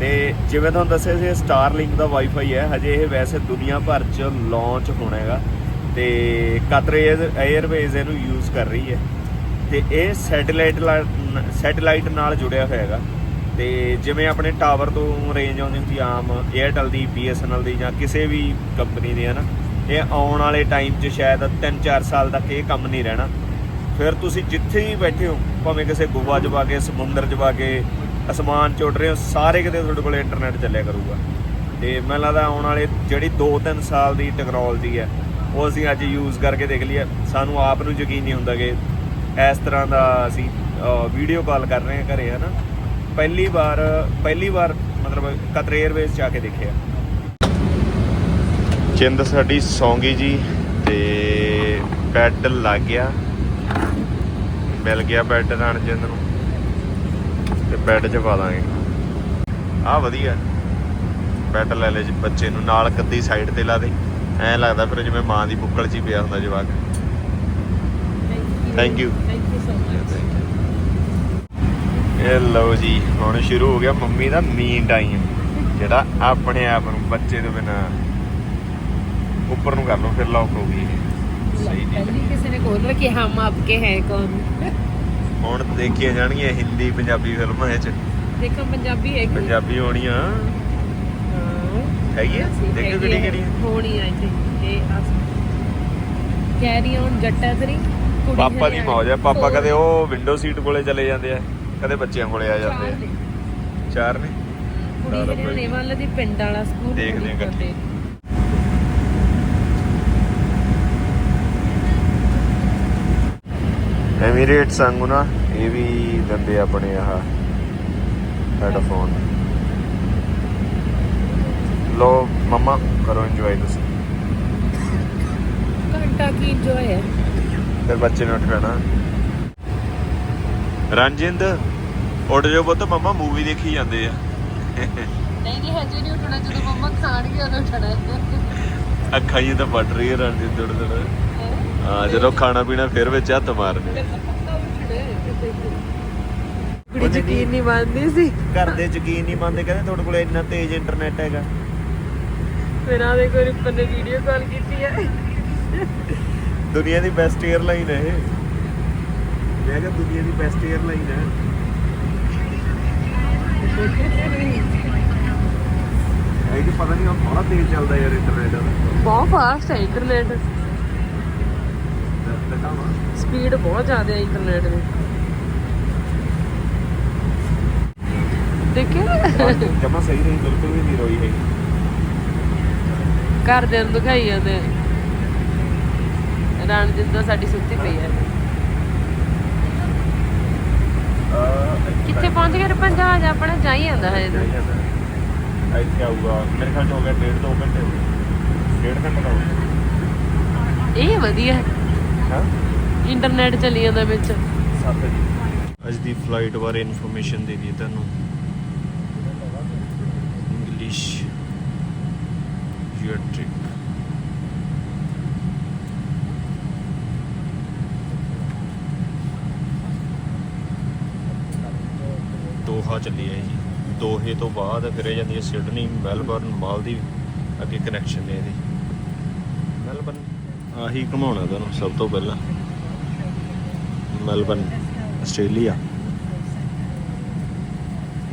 ਤੇ ਜਿਵੇਂ ਤੁਹਾਨੂੰ ਦੱਸਿਆ ਸੀ ਸਟਾਰਲਿੰਕ ਦਾ ਵਾਈਫਾਈ ਹੈ। ਹਜੇ ਇਹ ਵੈਸੇ ਦੁਨੀਆ ਭਰ 'ਚ ਲਾਂਚ ਹੋਣਾ ਹੈਗਾ। ਤੇ ਕਤਰ 에ਅਰਵੇਜ਼ ਇਹਨੂੰ ਯੂਜ਼ ਕਰ ਰਹੀ ਹੈ। ਤੇ ਇਹ ਸੈਟੇਲਾਈਟ ਸੈਟੇਲਾਈਟ ਨਾਲ ਜੁੜਿਆ ਹੋਇਆ ਹੈਗਾ। ਤੇ ਜਿਵੇਂ ਆਪਣੇ ਟਾਵਰ ਤੋਂ ਰੇਂਜ ਆਉਂਦੀ ਹੁੰਦੀ ਆਮ 에ਅਰਟੈਲ ਦੀ BSNL ਦੀ ਜਾਂ ਕਿਸੇ ਵੀ ਕੰਪਨੀ ਦੀ, ਹੈ ਨਾ। ਇਹ ਆਉਣ ਵਾਲੇ ਟਾਈਮ 'ਚ ਸ਼ਾਇਦ 3-4 ਸਾਲ ਤੱਕ ਇਹ ਕੰਮ ਨਹੀਂ ਰਹਿਣਾ। ਫਿਰ ਤੁਸੀਂ ਜਿੱਥੇ ਵੀ ਬੈਠੇ ਹੋ, ਭਾਵੇਂ ਕਿਸੇ ਗੋਆ 'ਚ ਵਾ ਕੇ, ਸਮੁੰਦਰ 'ਚ ਵਾ ਕੇ ਅਸਮਾਨ 'ਚ ਉੱਡ ਰਹੇ ਹੋ, ਸਾਰੇ ਕਿਤੇ ਤੁਹਾਡੇ ਕੋਲ ਇੰਟਰਨੈਟ ਚੱਲਿਆ ਕਰੂਗਾ। ਤੇ ਮੈਨੂੰ ਲੱਗਦਾ ਆਉਣ ਵਾਲੇ ਜਿਹੜੀ 2-3 ਸਾਲ ਦੀ ਟੈਕਨੋਲੋਜੀ ਹੈ, ਉਹ ਅਸੀਂ ਅੱਜ ਯੂਜ਼ ਕਰਕੇ ਦੇਖ ਲਈਏ। ਸਾਨੂੰ ਆਪ ਨੂੰ ਯਕੀਨ ਨਹੀਂ ਹੁੰਦਾ ਕਿ ਇਸ ਤਰ੍ਹਾਂ ਦਾ ਅਸੀਂ ਵੀਡੀਓ ਕਾਲ ਕਰ ਰਹੇ ਹਾਂ ਘਰੇ, ਹਨਾ? ਪਹਿਲੀ ਵਾਰ ਪਹਿਲੀ ਵਾਰ ਮਤਲਬ ਕਤਰ 에ਅਰਵੇਜ਼ ਚ ਆ ਕੇ ਦੇਖਿਆ। ਚਿੰਦ, ਸਾਡੀ ਸੌਂਗੀ ਜੀ ਤੇ ਬੈੱਡ ਲੱਗ ਗਿਆ। ਮਿਲ ਗਿਆ ਬੈੱਡ ਰਣ ਜਿੰਦ ਨੂੰ। ਤੇ ਬੈੱਡ 'ਚ ਪਾ ਦਾਂਗੇ। ਆ ਵਧੀਆ। ਬੈੱਡ ਲੈ ਲੈ ਬੱਚੇ ਨੂੰ ਨਾਲ ਕੱਦੀ ਸਾਈਡ ਤੇ ਲਾ ਦੇ। ਐ ਲੱਗਦਾ ਫਿਰ ਜਿਵੇਂ ਮਾਂ ਦੀ ਬੁੱਕਲ 'ਚ ਪਿਆ ਹੁੰਦਾ ਜਵਾਕ। Thank you thank you so much ਇਹ ਜੀ ਹੁਣ ਸ਼ੁਰੂ ਹੋ ਗਿਆ ਮੰਮੀ ਦਾ ਮੀਨ ਟਾਈਮ ਜਿਹੜਾ ਆਪਣੇ ਆਪ ਨੂੰ ਬੱਚੇ ਤੋਂ ਬਿਨਾ ਉੱਪਰ ਨੂੰ ਕਰ ਲਓ ਫਿਰ ਲੌਕ ਹੋ ਗਈ ਸਹੀ ਨਹੀਂ ਕਿਸੇ ਨੇ ਕੋਲ ਰੱਖੀ ਹਮ ਆਪਕੇ ਹੈ ਕੌਣ? ਹੁਣ ਦੇਖੀਆਂ ਜਾਣਗੀਆਂ ਹਿੰਦੀ ਪੰਜਾਬੀ ਫਿਲਮਾਂ ਇਹ ਚ ਦੇਖੋ ਪੰਜਾਬੀ ਹੈਗੀ। ਪੰਜਾਬੀ ਹੋਣੀਆਂ। ਹੈਗੀ ਦੇਖੋ ਕਿਹੜੀ ਕਿਹੜੀ ਹੋਣੀ I think carry on Jatta ਤੇਰੀ ਕੁੜੀ ਦੀ ਮੌਜ ਹੈ ਪਾਪਾ ਕਦੇ ਚਲੇ ਜਾਂਦੇ ਆ ਕਦੇ ਬੱਚਿਆਂ ਕੋਲੇ ਆ ਜਾਂਦੇ ਆ। ਚਾਰ ਨੇ। ਕੁੜੀ ਹਰਿਆਣੇ ਵੱਲ ਦੀ ਪਿੰਡ ਵਾਲਾ ਸਕੂਲ ਦੇਖਦੇ ਆ ਇਕੱਠੇ। ਐਮੀਰੇਟਸ ਵਾਂਗੂ ਨਾ ਇਹ ਵੀ ਦਿੰਦੇ ਆਪਣੇ ਆਹ ਹੈਡਫੋਨ ਲੋ ਮਮਾ ਕਰੋ ਇੰਜੋਏ ਤੁਸੀਂ। ਘੰਟਾ ਕੀ ਇੰਜੋਏ ਹੈ? ਫਿਰ ਬੱਚੇ ਨੇ ਉੱਠ ਪੈਣਾ ਰਣਜਿੰਦ ਉੱਠ ਜਾਓ ਪੁੱਤ ਮਮਾ ਮੂਵੀ ਦੇਖੀ ਜਾਂਦੇ ਆ। ਨਹੀਂ ਨਹੀਂ ਹਜੇ ਨਹੀਂ ਉੱਠਣਾ ਜਦੋਂ ਮੰਮਾ ਖਾਣਗੇ ਉਦੋਂ ਉੱਠਣਾ। ਅੱਖਾਂ ਹੀ ਤਾਂ ਫਟ ਰਹੀ ਹੈ ਰਣਜਿੰਦ ਉੱਠ ਉੱਠ ਹਾਂ ਜਦੋਂ ਖਾਣਾ ਪੀਣਾ ਫਿਰ ਵਿੱਚ ਹੱਥ ਮਾਰਨੇ। ਕੁੜੀ ਯਕੀਨ ਨਹੀਂ ਮੰਨਦੀ ਸੀ। ਘਰ ਦੇ ਯਕੀਨ ਨਹੀਂ ਮੰਨਦੇ ਕਹਿੰਦੇ ਤੁਹਾਡੇ ਕੋਲ ਇੰਨਾ ਤੇਜ਼ ਇੰਟਰਨੈਟ ਹੈਗਾ। ਫਿਰ ਆ ਦੇਖੋ ਰਿਪਨ ਨੇ ਵੀਡੀਓ ਕਾਲ ਕੀਤੀ ਹੈ। ਦੁਨੀਆ ਦੀ ਬੈਸਟ 에ਅਰਲਾਈਨ ਹੈ ਇਹ। ਮੈਂ ਕਿਹਾ ਦੁਨੀਆ ਦੀ ਬੈਸਟ 에ਅਰਲਾਈਨ ਹੈ। ਇਹ ਕਿ ਪਤਾ ਨਹੀਂ ਉਹ ਥੋੜਾ ਤੇਜ਼ ਚੱਲਦਾ ਯਾਰ ਇੰਟਰਨੈਟ ਬਹੁਤ ਫਾਸਟ ਹੈ ਇੰਟਰਨੈਟ ਦਿਖਾਵਾਂ ਸਪੀਡ ਬਹੁਤ ਜ਼ਿਆਦਾ ਹੈ ਇੰਟਰਨੈਟ ਦੀ। ਦੇਖਿਆ ਜਮਾ ਸਹੀ ਨਹੀਂ ਬਿਲਕੁਲ ਵੀ ਨਹੀਂ ਰੋਈ ਹੈ ਘਰਦਿਆਂ ਨੂੰ ਦਿਖਾਈ ਜਾਂਦੇ। ਰਣਜੀਤ ਦਾ ਸਾਡੀ ਸੁੱਤੀ ਪਈ ਹੈ ਕਿੱਥੇ ਪਹੁੰਚ ਗਏ ਜਹਾਜ਼ ਆਪਣਾ ਜਾਈ ਜਾਂਦਾ ਹੈ ਇੱਥੇ ਆਊਗਾ। ਮੇਰੇ ਖਿਆਲ ਹੋ ਗਿਆ ਡੇਢ ਦੋ ਘੰਟੇ ਹੋ ਗਏ। ਘੰਟੇ ਦਾ ਹੋ ਇਹ ਵਧੀਆ। ਹੈ ਹਾਂ। ਇੰਟਰਨੈਟ ਚੱਲੀ ਜਾਂਦਾ ਵਿੱਚ। ਸੱਤ ਜੀ ਅੱਜ ਦੀ ਫਲਾਈਟ ਬਾਰੇ ਇਨਫੋਰਮੇਸ਼ਨ ਦੇ ਦਈਏ ਤੁਹਾਨੂੰ। ਇੰਗਲਿਸ਼ ਯੂਰ ਟ੍ਰਿਪ ਦੋਹਾ ਚੱਲੀ ਹੈ ਜੀ। ਦੋਹੇ ਤੋਂ ਬਾਅਦ ਫਿਰ ਇਹ ਜਾਂਦੀ ਹੈ ਸਿਡਨੀ ਮੈਲਬਰਨ ਮਾਲਦੀਵ ਅੱਗੇ ਕਨੈਕਸ਼ਨ ਨੇ ਇਹਦੇ। ਆਹੀ ਘੁਮਾਉਣਾ ਤੁਹਾਨੂੰ ਸਭ ਤੋਂ ਪਹਿਲਾਂ। Melbourne, Australia.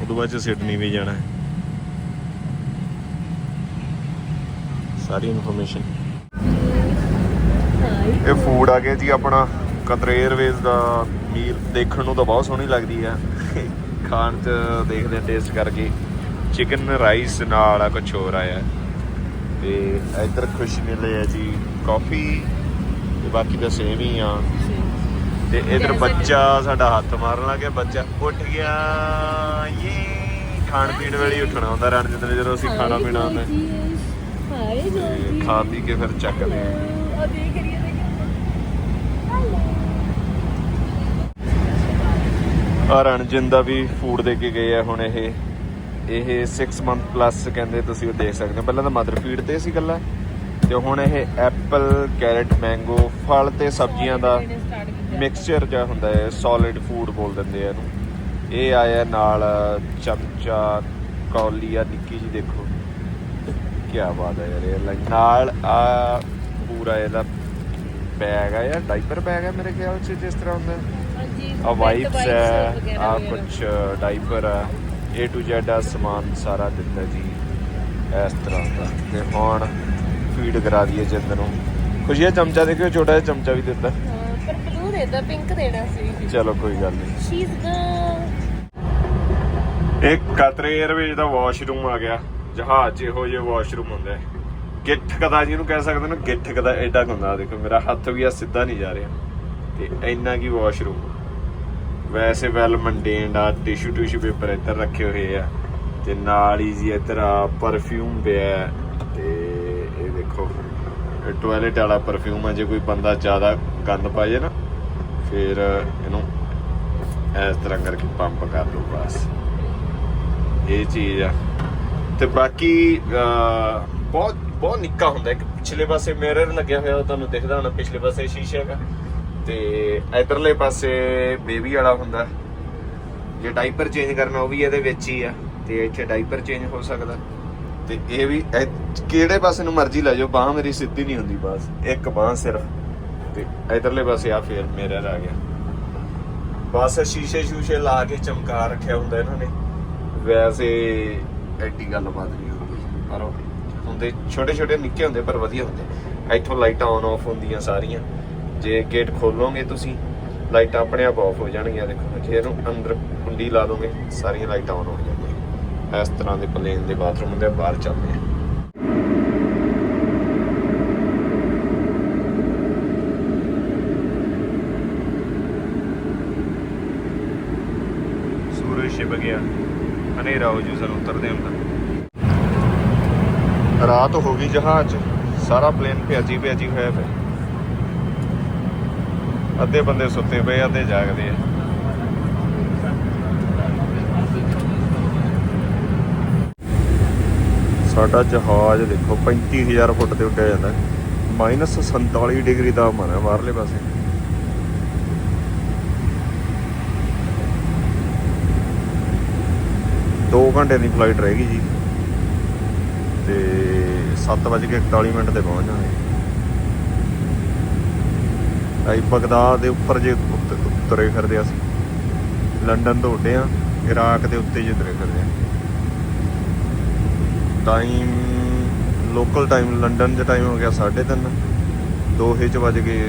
ਉਦੋਂ ਬਾਅਦ ਚ ਸਿਡਨੀ ਵੀ ਜਾਣਾ ਹੈ। ਸਾਰੀ ਇਨਫੋਰਮੇਸ਼ਨ। ਇਹ ਫੂਡ ਆ ਗਿਆ ਜੀ ਆਪਣਾ। ਕਤਰ 에ਅਰਵੇਜ਼ ਦਾ ਮੀਲ ਦੇਖਣ ਨੂੰ ਤਾਂ ਬਹੁਤ ਸੋਹਣੀ ਲੱਗਦੀ ਆ। ਖਾਣ ਚ ਦੇਖਦੇ ਆ ਟੇਸਟ ਕਰਕੇ। ਚਿਕਨ ਰਾਈਸ ਨਾਲ ਆ ਕੁਝ ਹੋਰ ਆਇਆ। ਤੇ ਇੱਧਰ ਖੁਸ਼ ਮਿਲੇ ਆ ਜੀ। ਕਾਫੀ ਤੇ ਬਾਕੀ ਤਾਂ ਸੇਮ ਹੀ ਆ। ਤੇ ਇਧਰ ਬੱਚਾ ਸਾਡਾ ਹੱਥ ਮਾਰਨ ਲੱਗ ਗਿਆ ਬੱਚਾ ਉੱਠ ਗਿਆ। ਯੇ ਖਾਣ ਪੀਣ ਵੇਲੇ ਉੱਠਣਾ ਹੁੰਦਾ ਰਣਜਿੰਦਰ ਜਦੋਂ ਅਸੀਂ ਖਾਣਾ ਪੀਣਾ ਹੁੰਦਾ। ਖਾ ਪੀ ਕੇ ਫਿਰ ਚੱਕਦੇ ਆ। ਆ ਰਣਜਿੰਦ ਦਾ ਵੀ ਫੂਡ ਦੇ ਕੇ ਗਏ ਆ ਹੁਣ ਇਹ। ਇਹ 6 ਮੰਥ ਪਲੱਸ ਕਹਿੰਦੇ ਤੁਸੀਂ ਉਹ ਦੇਖ ਸਕਦੇ ਹੋ। ਪਹਿਲਾਂ ਤਾਂ ਮਦਰ ਫੀਡ ਤੇ ਸੀ ਗੱਲਾਂ ਤੇ ਹੁਣ ਇਹ ਐਪਲ ਕੈਰਟ ਮੈਂਗੋ ਫਲ ਤੇ ਸਬਜ਼ੀਆਂ ਦਾ ਮਿਕਸਚਰ ਜਿਹਾ ਹੁੰਦਾ ਹੈ ਸੋਲਿਡ ਫੂਡ ਬੋਲ ਦਿੰਦੇ ਆ ਇਹਨੂੰ। ਇਹ ਆਇਆ ਨਾਲ ਚਮਚਾ ਕੌਲੀ ਆ ਨਿੱਕੀ ਜੀ ਦੇਖੋ। ਕੀ ਬਾਤ ਹੈ ਯਾਰ ਇਹ ਨਾਲ ਆ ਪੂਰਾ ਇਹਦਾ ਬੈਗ ਆ ਯਾਰ ਡਾਈਪਰ ਬੈਗ ਹੈ ਮੇਰੇ ਖਿਆਲ ਚ ਜਿਸ ਤਰ੍ਹਾਂ ਹੁੰਦਾ। ਆ ਵਾਈਪਸ ਹੈ ਆ ਕੁਝ ਡਾਈਪਰ ਆ A to Z ਆ ਸਮਾਨ ਸਾਰਾ ਦਿੱਤਾ ਜੀ ਇਸ ਤਰ੍ਹਾਂ ਦਾ। ਤੇ ਹੁਣ ਫੀਡ ਕਰਾ ਦਈਏ ਜਿੰਦ ਨੂੰ। ਖੁਸ਼ੀਆ ਚਮਚਾ ਦੇਖਿਓ ਛੋਟਾ ਜਿਹਾ ਚਮਚਾ ਵੀ ਦਿੱਤਾ ਪਰ ਬਲੂ ਦੇਦਾ ਪਿੰਕ ਦੇਣਾ ਸੀ। ਚਲੋ ਕੋਈ ਗੱਲ ਨਹੀਂ ਸ਼ੀ ਇਜ਼ ਇੱਕ ਕਤਰੇ 에ਅਰਵੇਜ਼ ਦਾ ਵਾਸ਼ਰੂਮ ਆ ਗਿਆ। ਜਹਾਜ਼ 'ਚ ਇਹੋ ਜਿਹੇ ਵਾਸ਼ਰੂਮ ਹੁੰਦੇ। ਆ ਗਿੱਠ ਕਦਾ ਜਿਹਨੂੰ ਕਹਿ ਸਕਦੇ ਨੇ ਗਿੱਠ ਕਦਾ ਐਡਾ ਕੁ ਹੁੰਦਾ ਦੇਖੋ ਮੇਰਾ ਹੱਥ ਵੀ ਆ ਸਿੱਧਾ ਨਹੀਂ ਜਾ ਰਿਹਾ। ਤੇ ਇੰਨਾ ਕੀ ਵਾਸ਼ਰੂਮ ਵੈਸੇ ਵੈਲ ਮੇਨਟੇਨਡ ਆ ਟਿਸ਼ੂ ਟਿਸ਼ੂ ਪੇਪਰ ਇੱਧਰ ਰੱਖੇ ਹੋਏ ਆ। ਤੇ ਨਾਲ ਹੀ ਜੀ ਇੱਧਰ ਆ ਪਰਫਿਊਮ ਪਿਆ। ਹੈ ਤੇ ਇਹ ਦੇਖੋ ਟਾਇਲਟ ਵਾਲਾ ਪਰਫਿਊਮ ਆ ਜੇ ਕੋਈ ਬੰਦਾ ਜ਼ਿਆਦਾ ਗੰਦ ਪਾ ਜੇ ਨਾ, ਫਿਰ ਇਹਨੂੰ ਇਸ ਤਰ੍ਹਾਂ ਕਰਕੇ ਪੰਪ ਕਰ ਲਓ ਬਸ। ਇਹ ਚੀਜ਼ ਆ। ਤੇ ਬਾਕੀ ਬਹੁਤ ਬਹੁਤ ਨਿੱਕਾ ਹੁੰਦਾ। ਇੱਕ ਪਿਛਲੇ ਪਾਸੇ ਮਿਰਰ ਲੱਗਿਆ ਹੋਇਆ ਤੁਹਾਨੂੰ ਦਿਖਦਾ ਹੋਣਾ, ਪਿਛਲੇ ਪਾਸੇ ਸ਼ੀਸ਼ੇ ਹੈਗਾ। ਤੇ ਇਧਰਲੇ ਪਾਸੇ ਬੇਬੀ ਵਾਲਾ ਹੁੰਦਾ। ਜੇ ਡਾਈਪਰ ਚੇਂਜ ਕਰਨਾ, ਉਹ ਵੀ ਇਹਦੇ ਵਿੱਚ ਹੀ ਆ। ਤੇ ਇੱਥੇ ਡਾਈਪਰ ਚੇਂਜ ਹੋ ਸਕਦਾ। ਤੇ ਇਹ ਵੀ ਕਿਹੜੇ ਪਾਸੇ ਨੂੰ ਮਰਜ਼ੀ ਲੈ ਜਾਓ, ਬਾਹ ਮੇਰੀ ਸਿੱਧੀ ਨਹੀਂ ਹੁੰਦੀ ਬਸ ਇੱਕ ਬਾਹ ਸਿਰਫ। ਤੇ ਇਧਰਲੇ ਪਾਸੇ ਆ ਫੇਰ ਮਿਰਰ ਆ ਗਿਆ। ਬਸ ਸ਼ੀਸ਼ੇ ਸ਼ੂਸ਼ੇ ਲਾ ਕੇ ਚਮਕਾ ਰੱਖਿਆ ਹੁੰਦਾ ਇਹਨਾਂ ਨੇ। ਵੈਸੇ ਐਡੀ ਗੱਲਬਾਤ ਨਹੀਂ ਹੁੰਦੀ, ਪਰ ਹੁੰਦੇ ਛੋਟੇ ਛੋਟੇ ਨਿੱਕੇ ਹੁੰਦੇ, ਪਰ ਵਧੀਆ ਹੁੰਦੇ। ਇੱਥੋਂ ਲਾਈਟਾਂ ਆਨ ਆਫ ਹੁੰਦੀਆਂ ਸਾਰੀਆਂ। ਜੇ ਗੇਟ ਖੋਲੋਗੇ ਤੁਸੀਂ, ਲਾਈਟਾਂ ਆਪਣੇ ਆਪ ਆਫ ਹੋ ਜਾਣਗੀਆਂ, ਦੇਖੋ, ਜੇ ਇਹਨੂੰ ਅੰਦਰ ਕੁੰਡੀ ਲਾ ਦੋਗੇ, ਸਾਰੀਆਂ ਲਾਈਟਾਂ ਆਨ ਹੋ ਜਾਣਗੀਆਂ। ਇਸ ਤਰ੍ਹਾਂ ਦੇ ਪਲੇਨ ਦੇ ਬਾਥਰੂਮ ਹੁੰਦੇ ਆ, ਬਾਹਰ ਚੱਲਦੇ ਆ। ਸੂਰਜ ਛਿਪ ਗਿਆ। ਹਨੇਰਾ ਹੋ ਜੂ ਸਾਨੂੰ ਉਤਰਦੇ ਹੁੰਦਾ ਰਾਤ ਹੋ ਗਈ ਜਹਾਜ਼ ਸਾਰਾ ਪਲੇਨ ਭਿਆਜੀ ਭਿਆਜੀ ਹੋਇਆ ਪਿਆ। ਅੱਧੇ ਬੰਦੇ ਸੁੱਤੇ ਪਏ ਅੱਧੇ ਜਾਗਦੇ ਆ। ਸਾਡਾ ਜਹਾਜ਼ ਦੇਖੋ 35000 ਫੁੱਟ ਤੇ ਉੱਡਿਆ ਜਾਂਦਾ। ਮਾਈਨਸ 47 ਡਿਗਰੀ ਦਾ ਮਨ ਹੈ ਬਾਹਰਲੇ ਪਾਸੇ। ਦੋ ਘੰਟੇ ਦੀ ਫਲਾਈਟ ਰਹੇਗੀ ਜੀ। ਤੇ 7:41 ਮਿੰਟ ਤੇ ਪਹੁੰਚ ਜਾਵਾਂਗੇ। ਆਈ ਬਗਦਾਦ ਦੇ ਉੱਪਰ ਜੇ ਉਤਰੇ ਫਿਰਦੇ ਅਸੀਂ। ਲੰਡਨ ਤੋਂ ਉੱਡੇ ਆ ਇਰਾਕ ਦੇ ਉੱਤੇ ਜੇ ਉਤਰੇ ਫਿਰਦੇ ਆ ਟਾਈਮ ਲੋਕਲ ਟਾਈਮ ਲੰਡਨ ਦਾ ਟਾਈਮ ਹੋ ਗਿਆ 3:30 ਦੋਹੇ ਚ ਵੱਜ ਗਏ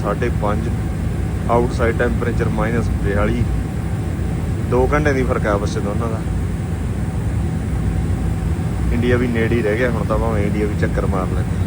5:30 ਆਊਟਸਾਈਡ ਟੈਂਪਰੇਚਰ -42 2 ਘੰਟੇ ਦੀ ਫ਼ਰਕ ਆ ਬਸ ਦੋਨਾਂ ਦਾ। ਇੰਡੀਆ ਵੀ ਨੇੜੇ ਹੀ ਰਹਿ ਗਿਆ, ਹੁਣ ਤਾਂ ਭਾਵੇਂ ਇੰਡੀਆ ਵੀ ਚੱਕਰ ਮਾਰ ਲੈਂਦੇ